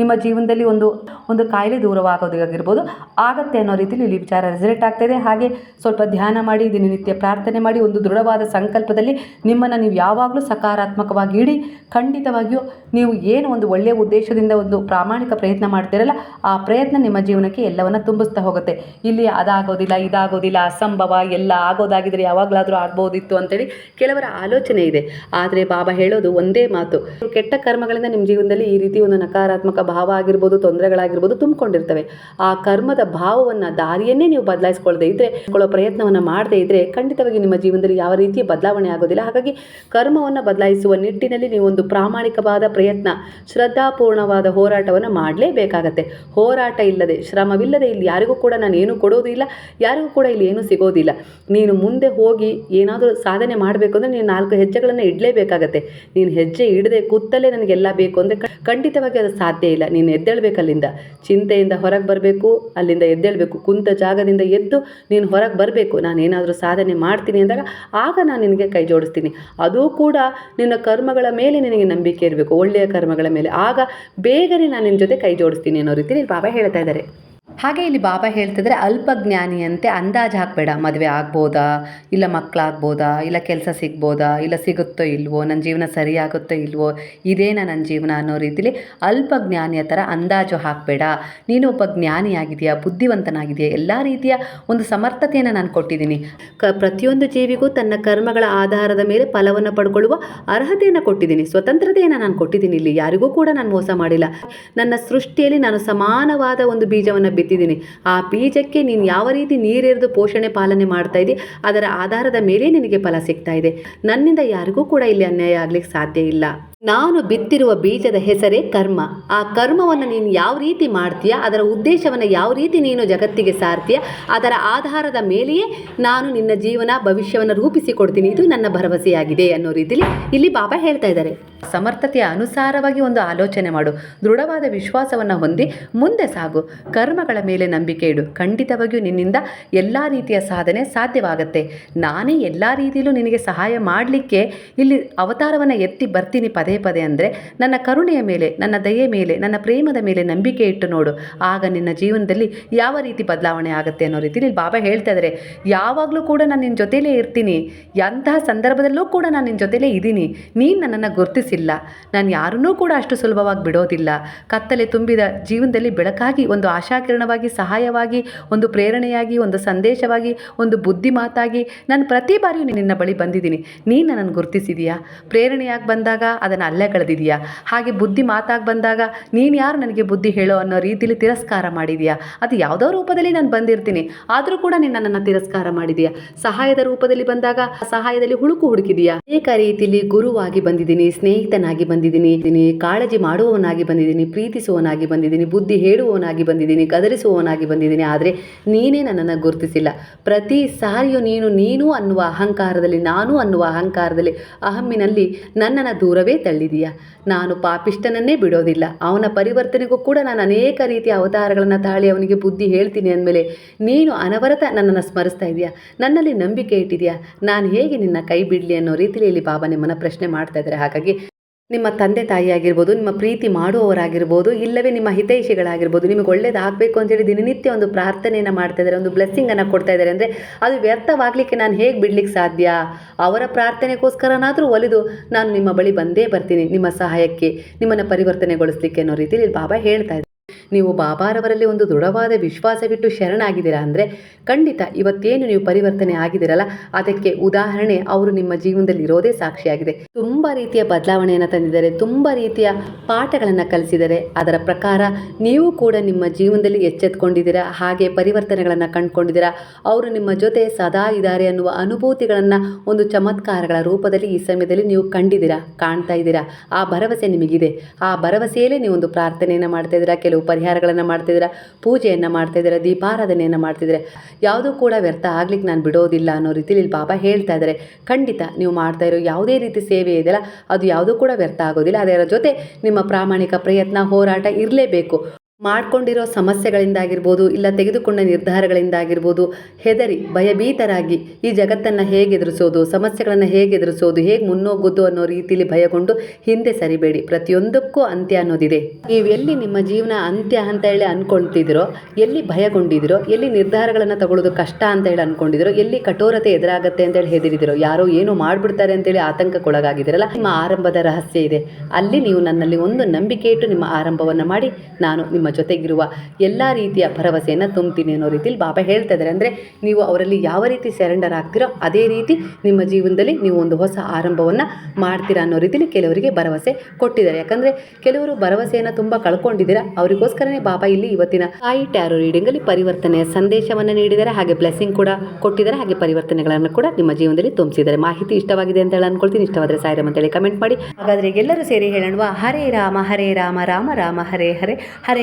ನಿಮ್ಮ ಜೀವನದಲ್ಲಿ ಒಂದು ಒಂದು ಕಾಯಿಲೆ ದೂರವಾಗೋದಾಗಿರ್ಬೋದು, ಆಗತ್ತೆ ಅನ್ನೋ ರೀತಿಯಲ್ಲಿ ಇಲ್ಲಿ ವಿಚಾರ ರಿಸಲ್ಟ್ ಆಗ್ತಾಯಿದೆ ಹಾಗೆ ಸ್ವಲ್ಪ ಧ್ಯಾನ ಮಾಡಿ ದಿನನಿತ್ಯ ಪ್ರಾರ್ಥನೆ ಮಾಡಿ, ಒಂದು ದೃಢವಾದ ಸಂಕಲ್ಪದಲ್ಲಿ ನಿಮ್ಮನ್ನು ನೀವು ಯಾವಾಗಲೂ ಸಕಾರಾತ್ಮಕವಾಗಿ ಇಡಿ. ಖಂಡಿತವಾಗಿಯೂ ನೀವು ಏನು ಒಂದು ಒಳ್ಳೆಯ ಉದ್ದೇಶದಿಂದ ಒಂದು ಪ್ರಾಮಾಣಿಕ ಪ್ರಯತ್ನ ಮಾಡ್ತೀರಲ್ಲ, ಆ ಪ್ರಯತ್ನ ನಿಮ್ಮ ಜೀವನಕ್ಕೆ ಎಲ್ಲವನ್ನು ತುಂಬಿಸ್ತಾ ಹೋಗುತ್ತೆ. ಇಲ್ಲಿ ಅದಾಗೋದಿಲ್ಲ, ಇದಾಗೋದಿಲ್ಲ, ಅಸಂಭವ, ಎಲ್ಲ ಆಗೋದಾಗಿದ್ರೆ ಯಾವಾಗಲಾದರೂ ಆಗ್ಬೋದಿತ್ತು ಅಂತೇಳಿ ಕೆಲವರ ಆಲೋಚನೆ ಇದೆ. ಆದರೆ ಬಾಬಾ ಹೇಳೋದು ಒಂದೇ ಮಾತು. ಕೆಟ್ಟ ಕರ್ಮಗಳಿಂದ ನಿಮ್ಮ ಜೀವನದಲ್ಲಿ ಈ ರೀತಿ ಒಂದು ನಕಾರಾತ್ಮಕ ಭಾವ ಆಗಿರ್ಬೋದು, ತೊಂದರೆಗಳಾಗಿರ್ಬೋದು ತುಂಬಿಕೊಂಡಿರ್ತವೆ. ಆ ಕರ್ಮದ ಭಾವವನ್ನು ದಾರಿಯನ್ನೇ ನೀವು ಬದಲಾಯಿಸ್ಕೊಳ್ಳದೆ ಇದ್ದರೆ ಪ್ರಯತ್ನವನ್ನು ಮಾಡದೇ ಇದ್ದರೆ ಖಂಡಿತವಾಗಿ ನಿಮ್ಮ ಜೀವನದಲ್ಲಿ ಯಾವ ರೀತಿಯ ಬದಲಾವಣೆ ಆಗೋದಿಲ್ಲ. ಹಾಗಾಗಿ ಕರ್ಮವನ್ನು ಬದಲಾಯಿಸುವ ನಿಟ್ಟಿನಲ್ಲಿ ನೀವು ಒಂದು ಪ್ರಾಮಾಣಿಕವಾದ ಪ್ರಯತ್ನ, ಶ್ರದ್ಧಾಪೂರ್ಣವಾದ ಹೋರಾಟವನ್ನು ಮಾಡಲೇಬೇಕಾಗತ್ತೆ. ಹೋರಾಟ ಇಲ್ಲದೆ, ಶ್ರಮವಿಲ್ಲದೆ ಇಲ್ಲಿ ಯಾರಿಗೂ ಕೂಡ ನಾನು ಏನೂ ಕೊಡೋದಿಲ್ಲ, ಯಾರಿಗೂ ಕೂಡ ಇಲ್ಲಿ ಏನೂ ಸಿಗೋದಿಲ್ಲ. ನೀನು ಮುಂದೆ ಹೋಗಿ ಏನಾದರೂ ಸಾಧನೆ ಮಾಡಬೇಕು ಅಂದರೆ ನೀನು ನಾಲ್ಕು ಹೆಜ್ಜೆಗಳನ್ನು ಇಡಲೇಬೇಕಾಗತ್ತೆ ನೀನು ಹೆಜ್ಜೆ ಇಡದೆ ಕೂತಲ್ಲೇ ನನಗೆಲ್ಲ ಬೇಕು ಅಂದರೆ ಖಂಡಿತವಾಗಿ ಅದು ಸಾಧ್ಯ ಇಲ್ಲ. ನೀನು ಎದ್ದೇಳಬೇಕು ಅಲ್ಲಿಂದ. ಚಿಂತೆಯಿಂದ ಹೊರಗೆ ಬರಬೇಕು, ಅಲ್ಲಿಂದ ಎದ್ದೇಳಬೇಕು. ಕುಂತ ಜಾಗದಿಂದ ಎದ್ದು ನೀನು ಹೊರಗೆ ಬರಬೇಕು. ನಾನು ಏನಾದರೂ ಸಾಧನೆ ಮಾಡ್ತೀನಿ ಅಂದಾಗ ಆಗ ನಾನು ನಿನಗೆ ಕೈ ಜೋಡಿಸ್ತೀನಿ. ಅದು ಕೂಡ ನಿನ್ನ ಕರ್ಮಗಳ ಮೇಲೆ ನಿನಗೆ ನಂಬಿಕೆ ಇರಬೇಕು. ಒಳ್ಳೆಯ ಕರ್ಮಗಳ ಮೇಲೆ. ಆಗ ಬೇಗನೆ ನಾನು ನಿನ್ನ ಜೊತೆ ಕೈ ಜೋಡಿಸ್ತೀನಿ ಅನ್ನೋ ರೀತಿಯಲ್ಲಿ ಬಾಬಾ ಹೇಳ್ತಾ ಇದ್ದಾರೆ. ಹಾಗೆ ಇಲ್ಲಿ ಬಾಬಾ ಹೇಳ್ತಿದ್ರೆ ಅಲ್ಪಜ್ಞಾನಿಯಂತೆ ಅಂದಾಜು ಹಾಕಬೇಡ. ಮದುವೆ ಆಗ್ಬೋದಾ? ಇಲ್ಲ ಮಕ್ಕಳಾಗ್ಬೋದಾ ಇಲ್ಲ ಕೆಲಸ ಸಿಗ್ಬೋದಾ? ಇಲ್ಲ ಸಿಗುತ್ತೋ ಇಲ್ವೋ? ನನ್ನ ಜೀವನ ಸರಿಯಾಗುತ್ತೋ ಇಲ್ವೋ? ಇದೇನಾ ನನ್ನ ಜೀವನ ಅನ್ನೋ ರೀತಿಲಿ ಅಲ್ಪಜ್ಞಾನಿಯ ಥರ ಅಂದಾಜು ಹಾಕಬೇಡ. ನೀನು ಒಬ್ಬ ಜ್ಞಾನಿಯಾಗಿದೆಯಾ? ಬುದ್ಧಿವಂತನಾಗಿದೆಯಾ? ಎಲ್ಲ ರೀತಿಯ ಒಂದು ಸಮರ್ಥತೆಯನ್ನು ನಾನು ಕೊಟ್ಟಿದ್ದೀನಿ. ಕ ಪ್ರತಿಯೊಂದು ಜೀವಿಗೂ ತನ್ನ ಕರ್ಮಗಳ ಆಧಾರದ ಮೇಲೆ ಫಲವನ್ನು ಪಡ್ಕೊಳ್ಳುವ ಅರ್ಹತೆಯನ್ನು ಕೊಟ್ಟಿದ್ದೀನಿ. ಸ್ವತಂತ್ರತೆಯನ್ನು ನಾನು ಕೊಟ್ಟಿದ್ದೀನಿ. ಇಲ್ಲಿ ಯಾರಿಗೂ ಕೂಡ ನಾನು ಮೋಸ ಮಾಡಿಲ್ಲ. ನನ್ನ ಸೃಷ್ಟಿಯಲ್ಲಿ ನಾನು ಸಮಾನವಾದ ಒಂದು ಬೀಜವನ್ನು ಬಿತ್ತಿದ್ದೀನಿ. ಆ ಬೀಜಕ್ಕೆ ನೀನು ಯಾವ ರೀತಿ ನೀರೆರೆದು ಪೋಷಣೆ ಪಾಲನೆ ಮಾಡ್ತಾ ಇದ್ದಿ, ಅದರ ಆಧಾರದ ಮೇಲೆ ನಿನಗೆ ಫಲ ಸಿಗ್ತಾ ಇದೆ. ನನ್ನಿಂದ ಯಾರಿಗೂ ಕೂಡ ಇಲ್ಲಿ ಅನ್ಯಾಯ ಆಗ್ಲಿಕ್ಕೆ ಸಾಧ್ಯ ಇಲ್ಲ. ನಾನು ಬಿತ್ತಿರುವ ಬೀಜದ ಹೆಸರೇ ಕರ್ಮ. ಆ ಕರ್ಮವನ್ನು ನೀನು ಯಾವ ರೀತಿ ಮಾಡ್ತೀಯ, ಅದರ ಉದ್ದೇಶವನ್ನು ಯಾವ ರೀತಿ ನೀನು ಜಗತ್ತಿಗೆ ಸಾರ್ತೀಯ, ಅದರ ಆಧಾರದ ಮೇಲೆಯೇ ನಾನು ನಿನ್ನ ಜೀವನ ಭವಿಷ್ಯವನ್ನು ರೂಪಿಸಿಕೊಡ್ತೀನಿ. ಇದು ನನ್ನ ಭರವಸೆಯಾಗಿದೆ ಅನ್ನೋ ರೀತಿಯಲ್ಲಿ ಇಲ್ಲಿ ಬಾಬಾ ಹೇಳ್ತಾ ಇದ್ದಾರೆ. ಸಮರ್ಥತೆಯ ಅನುಸಾರವಾಗಿ ಒಂದು ಆಲೋಚನೆ ಮಾಡು. ದೃಢವಾದ ವಿಶ್ವಾಸವನ್ನು ಹೊಂದಿ ಮುಂದೆ ಸಾಗು. ಕರ್ಮಗಳ ಮೇಲೆ ನಂಬಿಕೆ ಇಡು. ಖಂಡಿತವಾಗಿಯೂ ನಿನ್ನಿಂದ ಎಲ್ಲ ರೀತಿಯ ಸಾಧನೆ ಸಾಧ್ಯವಾಗುತ್ತೆ. ನಾನೇ ಎಲ್ಲ ರೀತಿಯಲ್ಲೂ ನಿನಗೆ ಸಹಾಯ ಮಾಡಲಿಕ್ಕೆ ಇಲ್ಲಿ ಅವತಾರವನ್ನು ಎತ್ತಿ ಬರ್ತೀನಿ ಪದೇ ಪದೇ ಅಂದರೆ, ನನ್ನ ಕರುಣೆಯ ಮೇಲೆ, ನನ್ನ ದಯೆ ಮೇಲೆ, ನನ್ನ ಪ್ರೇಮದ ಮೇಲೆ ನಂಬಿಕೆ ಇಟ್ಟು ನೋಡು. ಆಗ ನಿನ್ನ ಜೀವನದಲ್ಲಿ ಯಾವ ರೀತಿ ಬದಲಾವಣೆ ಆಗುತ್ತೆ ಅನ್ನೋ ರೀತಿಲಿ ಬಾಬಾ ಹೇಳ್ತಾ ಇದ್ದಾರೆ ಯಾವಾಗಲೂ ಕೂಡ ನಾನು ನಿನ್ನ ಜೊತೆಲೇ ಇರ್ತೀನಿ. ಎಂತಹ ಸಂದರ್ಭದಲ್ಲೂ ಕೂಡ ನಾನು ನಿನ್ನ ಜೊತೆಲೇ ಇದ್ದೀನಿ ನೀನು ನನ್ನನ್ನು ಗುರುತಿಸಿಲ್ಲ. ನಾನು ಯಾರನ್ನೂ ಕೂಡ ಅಷ್ಟು ಸುಲಭವಾಗಿ ಬಿಡೋದಿಲ್ಲ. ಕತ್ತಲೆ ತುಂಬಿದ ಜೀವನದಲ್ಲಿ ಬೆಳಕಾಗಿ, ಒಂದು ಆಶಾಕಿರಣವಾಗಿ, ಸಹಾಯವಾಗಿ, ಒಂದು ಪ್ರೇರಣೆಯಾಗಿ, ಒಂದು ಸಂದೇಶವಾಗಿ, ಒಂದು ಬುದ್ಧಿ ಮಾತಾಗಿ ನಾನು ಪ್ರತಿ ಬಾರಿಯೂ ನಿನ್ನ ಬಳಿ ಬಂದಿದ್ದೀನಿ. ನೀನು ನನ್ನನ್ನು ಗುರುತಿಸಿದೀಯಾ? ಪ್ರೇರಣೆಯಾಗಿ ಬಂದಾಗ ಅದನ್ನು ಅಲ್ಲೇ ಕಳೆದಿದೆಯಾ? ಹಾಗೆ ಬುದ್ಧಿ ಮಾತಾಗಿ ಬಂದಾಗ ನೀನು ಯಾರು ನನಗೆ ಬುದ್ಧಿ ಹೇಳೋ ಅನ್ನೋ ರೀತಿಲಿ ತಿರಸ್ಕಾರ ಮಾಡಿದೆಯಾ? ಅದು ಯಾವುದೋ ರೂಪದಲ್ಲಿ ನಾನು ಬಂದಿರ್ತೀನಿ. ಆದರೂ ಕೂಡ ನೀನು ನನ್ನನ್ನು ತಿರಸ್ಕಾರ ಮಾಡಿದೆಯಾ? ಸಹಾಯದ ರೂಪದಲ್ಲಿ ಬಂದಾಗ ಸಹಾಯದಲ್ಲಿ ಹುಡುಕು ಹುಡುಕಿದೆಯಾ? ಅನೇಕ ರೀತಿಯಲ್ಲಿ ಗುರುವಾಗಿ ಬಂದಿದ್ದೀನಿ, ಸ್ನೇಹಿತನಾಗಿ ಬಂದಿದ್ದೀನಿ ಕಾಳಜಿ ಮಾಡುವವನಾಗಿ ಬಂದಿದ್ದೀನಿ, ಪ್ರೀತಿಸುವವನಾಗಿ ಬಂದಿದ್ದೀನಿ, ಬುದ್ಧಿ ಹೇಳುವವನಾಗಿ ಬಂದಿದ್ದೀನಿ ಕದರಿಸುವವನಾಗಿ ಬಂದಿದ್ದೀನಿ, ಆದರೆ ನೀನೇ ನನ್ನನ್ನು ಗುರುತಿಸಿಲ್ಲ. ಪ್ರತಿ ಸಾರಿಯೂ ನೀನು ನೀನು ಅನ್ನುವ ಅಹಂಕಾರದಲ್ಲಿ, ನಾನು ಅನ್ನುವ ಅಹಂಕಾರದಲ್ಲಿ, ಅಹಮ್ಮಿನಲ್ಲಿ ನನ್ನನ್ನು ದೂರವೇ ತಳ್ಳಿದೀಯಾ. ನಾನು ಪಾಪಿಷ್ಟನನ್ನೇ ಬಿಡೋದಿಲ್ಲ. ಅವನ ಪರಿವರ್ತನೆಗೂ ಕೂಡ ನಾನು ಅನೇಕ ರೀತಿಯ ಅವತಾರಗಳನ್ನು ತಾಳಿ ಅವನಿಗೆ ಬುದ್ಧಿ ಹೇಳ್ತೀನಿ ಅಂದಮೇಲೆ ನೀನು ಅನವರತ ನನ್ನನ್ನು ಸ್ಮರಿಸ್ತಾ ಇದೆಯಾ. ನನ್ನಲ್ಲಿ ನಂಬಿಕೆ ಇಟ್ಟಿದೆಯಾ. ನಾನು ಹೇಗೆ ನಿನ್ನ ಕೈ ಬಿಡಲಿ ಅನ್ನೋ ರೀತಿಯಲ್ಲಿ ಇಲ್ಲಿ ಬಾಬಾ ನಿಮ್ಮನ್ನು ಪ್ರಶ್ನೆ ಮಾಡ್ತಾ ಇದ್ದಾರೆ. ಹಾಗಾಗಿ ನಿಮ್ಮ ತಂದೆ ತಾಯಿ ಆಗಿರ್ಬೋದು, ನಿಮ್ಮ ಪ್ರೀತಿ ಮಾಡುವವರಾಗಿರ್ಬೋದು, ಇಲ್ಲವೇ ನಿಮ್ಮ ಹಿತೈಷಿಗಳಾಗಿರ್ಬೋದು, ನಿಮಗೆ ಒಳ್ಳೇದಾಗಬೇಕು ಅಂತೇಳಿ ದಿನನಿತ್ಯ ಒಂದು ಪ್ರಾರ್ಥನೆಯನ್ನು ಮಾಡ್ತಾ ಇದ್ದಾರೆ, ಒಂದು ಬ್ಲೆಸ್ಸಿಂಗನ್ನು ಕೊಡ್ತಾ ಇದ್ದಾರೆ ಅಂದರೆ ಅದು ವ್ಯರ್ಥವಾಗಲಿಕ್ಕೆ ನಾನು ಹೇಗೆ ಬಿಡ್ಲಿಕ್ಕೆ ಸಾಧ್ಯ? ಅವರ ಪ್ರಾರ್ಥನೆಗೋಸ್ಕರನಾದರೂ ಒಲಿದು ನಾನು ನಿಮ್ಮ ಬಳಿ ಬಂದೇ ಬರ್ತೀನಿ, ನಿಮ್ಮ ಸಹಾಯಕ್ಕೆ, ನಿಮ್ಮನ್ನು ಪರಿವರ್ತನೆಗೊಳಿಸ್ಲಿಕ್ಕೆ ಅನ್ನೋ ರೀತಿಯಲ್ಲಿ ಬಾಬಾ ಹೇಳ್ತಾ ಇದ್ದಾರೆ. ನೀವು ಬಾಬಾರವರಲ್ಲಿ ಒಂದು ದೃಢವಾದ ವಿಶ್ವಾಸವಿಟ್ಟು ಶರಣಾಗಿದ್ದೀರಾ ಅಂದರೆ ಖಂಡಿತ ಇವತ್ತೇನು ನೀವು ಪರಿವರ್ತನೆ ಆಗಿದ್ದೀರಲ್ಲ, ಅದಕ್ಕೆ ಉದಾಹರಣೆ ಅವರು ನಿಮ್ಮ ಜೀವನದಲ್ಲಿ ಇರೋದೇ ಸಾಕ್ಷಿಯಾಗಿದೆ. ತುಂಬ ರೀತಿಯ ಬದಲಾವಣೆಯನ್ನು ತಂದಿದ್ದಾರೆ, ತುಂಬ ರೀತಿಯ ಪಾಠಗಳನ್ನು ಕಲಿಸಿದರೆ ಅದರ ಪ್ರಕಾರ ನೀವು ಕೂಡ ನಿಮ್ಮ ಜೀವನದಲ್ಲಿ ಎಚ್ಚೆತ್ಕೊಂಡಿದ್ದೀರಾ, ಹಾಗೆ ಪರಿವರ್ತನೆಗಳನ್ನು ಕಂಡುಕೊಂಡಿದ್ದೀರಾ, ಅವರು ನಿಮ್ಮ ಜೊತೆ ಸದಾ ಇದ್ದಾರೆ ಅನ್ನುವ ಅನುಭೂತಿಗಳನ್ನು ಒಂದು ಚಮತ್ಕಾರಗಳ ರೂಪದಲ್ಲಿ ಈ ಸಮಯದಲ್ಲಿ ನೀವು ಕಂಡಿದ್ದೀರಾ, ಕಾಣ್ತಾ ಇದ್ದೀರಾ, ಆ ಭರವಸೆ ನಿಮಗಿದೆ. ಆ ಭರವಸೆಯಲ್ಲೇ ಒಂದು ಪ್ರಾರ್ಥನೆಯನ್ನು ಮಾಡ್ತಾ ಇದ್ದೀರಾ, ಕೆಲವು ಪರಿಹಾರಗಳನ್ನು ಮಾಡ್ತಿದ್ದೀರಾ? ಪೂಜೆಯನ್ನು ಮಾಡ್ತಾ ಇದ್ದೀರಾ ದೀಪಾರಾಧನೆಯನ್ನು ಮಾಡ್ತಿದ್ದೀರಾ? ಯಾವುದೂ ಕೂಡ ವ್ಯರ್ಥ ಆಗ್ಲಿಕ್ಕೆ ನಾನು ಬಿಡೋದಿಲ್ಲ ಅನ್ನೋ ರೀತಿಲಿ ಇಲ್ಲಿ ಬಾಬಾ ಹೇಳ್ತಾ ಇದ್ದಾರೆ. ಖಂಡಿತ ನೀವು ಮಾಡ್ತಾ ಇರೋ ಯಾವುದೇ ರೀತಿ ಸೇವೆ ಇದೆಯಲ್ಲ, ಅದು ಯಾವುದೂ ಕೂಡ ವ್ಯರ್ಥ ಆಗೋದಿಲ್ಲ. ಅದರ ಜೊತೆ ನಿಮ್ಮ ಪ್ರಾಮಾಣಿಕ ಪ್ರಯತ್ನ, ಹೋರಾಟ ಇರಲೇಬೇಕು. ಮಾಡ್ಕೊಂಡಿರೋ ಸಮಸ್ಯೆಗಳಿಂದಾಗಿರ್ಬೋದು ಇಲ್ಲ ತೆಗೆದುಕೊಂಡ ನಿರ್ಧಾರಗಳಿಂದಾಗಿರ್ಬೋದು ಹೆದರಿ, ಭಯಭೀತರಾಗಿ ಈ ಜಗತ್ತನ್ನು ಹೇಗೆ ಎದುರಿಸೋದು ಸಮಸ್ಯೆಗಳನ್ನು ಹೇಗೆ ಎದುರಿಸೋದು ಹೇಗೆ ಮುನ್ನೋಗೋದು ಅನ್ನೋ ರೀತಿಯಲ್ಲಿ ಭಯಗೊಂಡು ಹಿಂದೆ ಸರಿಬೇಡಿ. ಪ್ರತಿಯೊಂದಕ್ಕೂ ಅಂತ್ಯ ಅನ್ನೋದಿದೆ. ನೀವು ಎಲ್ಲಿ ನಿಮ್ಮ ಜೀವನ ಅಂತ್ಯ ಅಂತ ಹೇಳಿ ಅಂದ್ಕೊಳ್ತಿದ್ದೀರೋ ಎಲ್ಲಿ ಭಯಗೊಂಡಿದ್ದೀರೋ ಎಲ್ಲಿ ನಿರ್ಧಾರಗಳನ್ನು ತಗೊಳ್ಳೋದು ಕಷ್ಟ ಅಂತ ಹೇಳಿ ಅಂದ್ಕೊಂಡಿದ್ದೀರೋ ಎಲ್ಲಿ ಕಠೋರತೆ ಎದುರಾಗತ್ತೆ ಅಂತೇಳಿ ಹೆದರಿದಿರೋ, ಯಾರೋ ಏನೋ ಮಾಡಿಬಿಡ್ತಾರೆ ಅಂತೇಳಿ ಆತಂಕಕ್ಕೊಳಗಾಗಿದ್ದೀರಲ್ಲ, ನಿಮ್ಮ ಆರಂಭದ ರಹಸ್ಯ ಇದೆ. ಅಲ್ಲಿ ನೀವು ನನ್ನಲ್ಲಿ ಒಂದು ನಂಬಿಕೆ ಇಟ್ಟು ನಿಮ್ಮ ಆರಂಭವನ್ನು ಮಾಡಿ, ನಾನು ನಿಮ್ಮ ಜೊತೆಗಿರುವ ಎಲ್ಲ ರೀತಿಯ ಭರವಸೆಯನ್ನು ತುಂಬ್ತೀನಿ ಅನ್ನೋ ರೀತಿಯಲ್ಲಿ ಬಾಬಾ ಹೇಳ್ತಾ ಇದ್ದಾರೆ ಅಂದರೆ ನೀವು ಅವರಲ್ಲಿ ಯಾವ ರೀತಿ ಸೆರೆಂಡರ್ ಆಗ್ತೀರೋ ಅದೇ ರೀತಿ ನಿಮ್ಮ ಜೀವನದಲ್ಲಿ ನೀವು ಒಂದು ಹೊಸ ಆರಂಭವನ್ನು ಮಾಡ್ತೀರಾ ಅನ್ನೋ ರೀತಿಯಲ್ಲಿ ಕೆಲವರಿಗೆ ಭರವಸೆ ಕೊಟ್ಟಿದ್ದಾರೆ. ಯಾಕಂದರೆ ಕೆಲವರು ಭರವಸೆಯನ್ನು ತುಂಬ ಕಳ್ಕೊಂಡಿದ್ದೀರಾ. ಅವರಿಗೋಸ್ಕರನೇ ಬಾಬಾ ಇಲ್ಲಿ ಇವತ್ತಿನ ತಾಯಿ ಟ್ಯಾರೋ ರೀಡಿಂಗಲ್ಲಿ ಪರಿವರ್ತನೆಯ ಸಂದೇಶವನ್ನು ನೀಡಿದ್ದಾರೆ. ಹಾಗೆ ಬ್ಲೆಸ್ಸಿಂಗ್ ಕೂಡ ಕೊಟ್ಟಿದ್ದಾರೆ. ಹಾಗೆ ಪರಿವರ್ತನೆಗಳನ್ನು ಕೂಡ ನಿಮ್ಮ ಜೀವನದಲ್ಲಿ ತುಂಬಿಸಿದ್ದಾರೆ. ಮಾಹಿತಿ ಇಷ್ಟವಾಗಿದೆ ಅಂತ ಹೇಳಿ ಅನ್ಕೊಳ್ತೀನಿ. ಇಷ್ಟವಾದರೆ ಸಾಯಿರಮ್ ಅಂತೇಳಿ ಕಮೆಂಟ್ ಮಾಡಿ. ಹಾಗಾದರೆ ಎಲ್ಲರೂ ಸೇರಿ ಹೇಳೋಣ ಹರೇ ರಾಮ ಹರೇ ರಾಮ ರಾಮ ರಾಮ, ಹರೇ ಹರೇ ಹರೇ.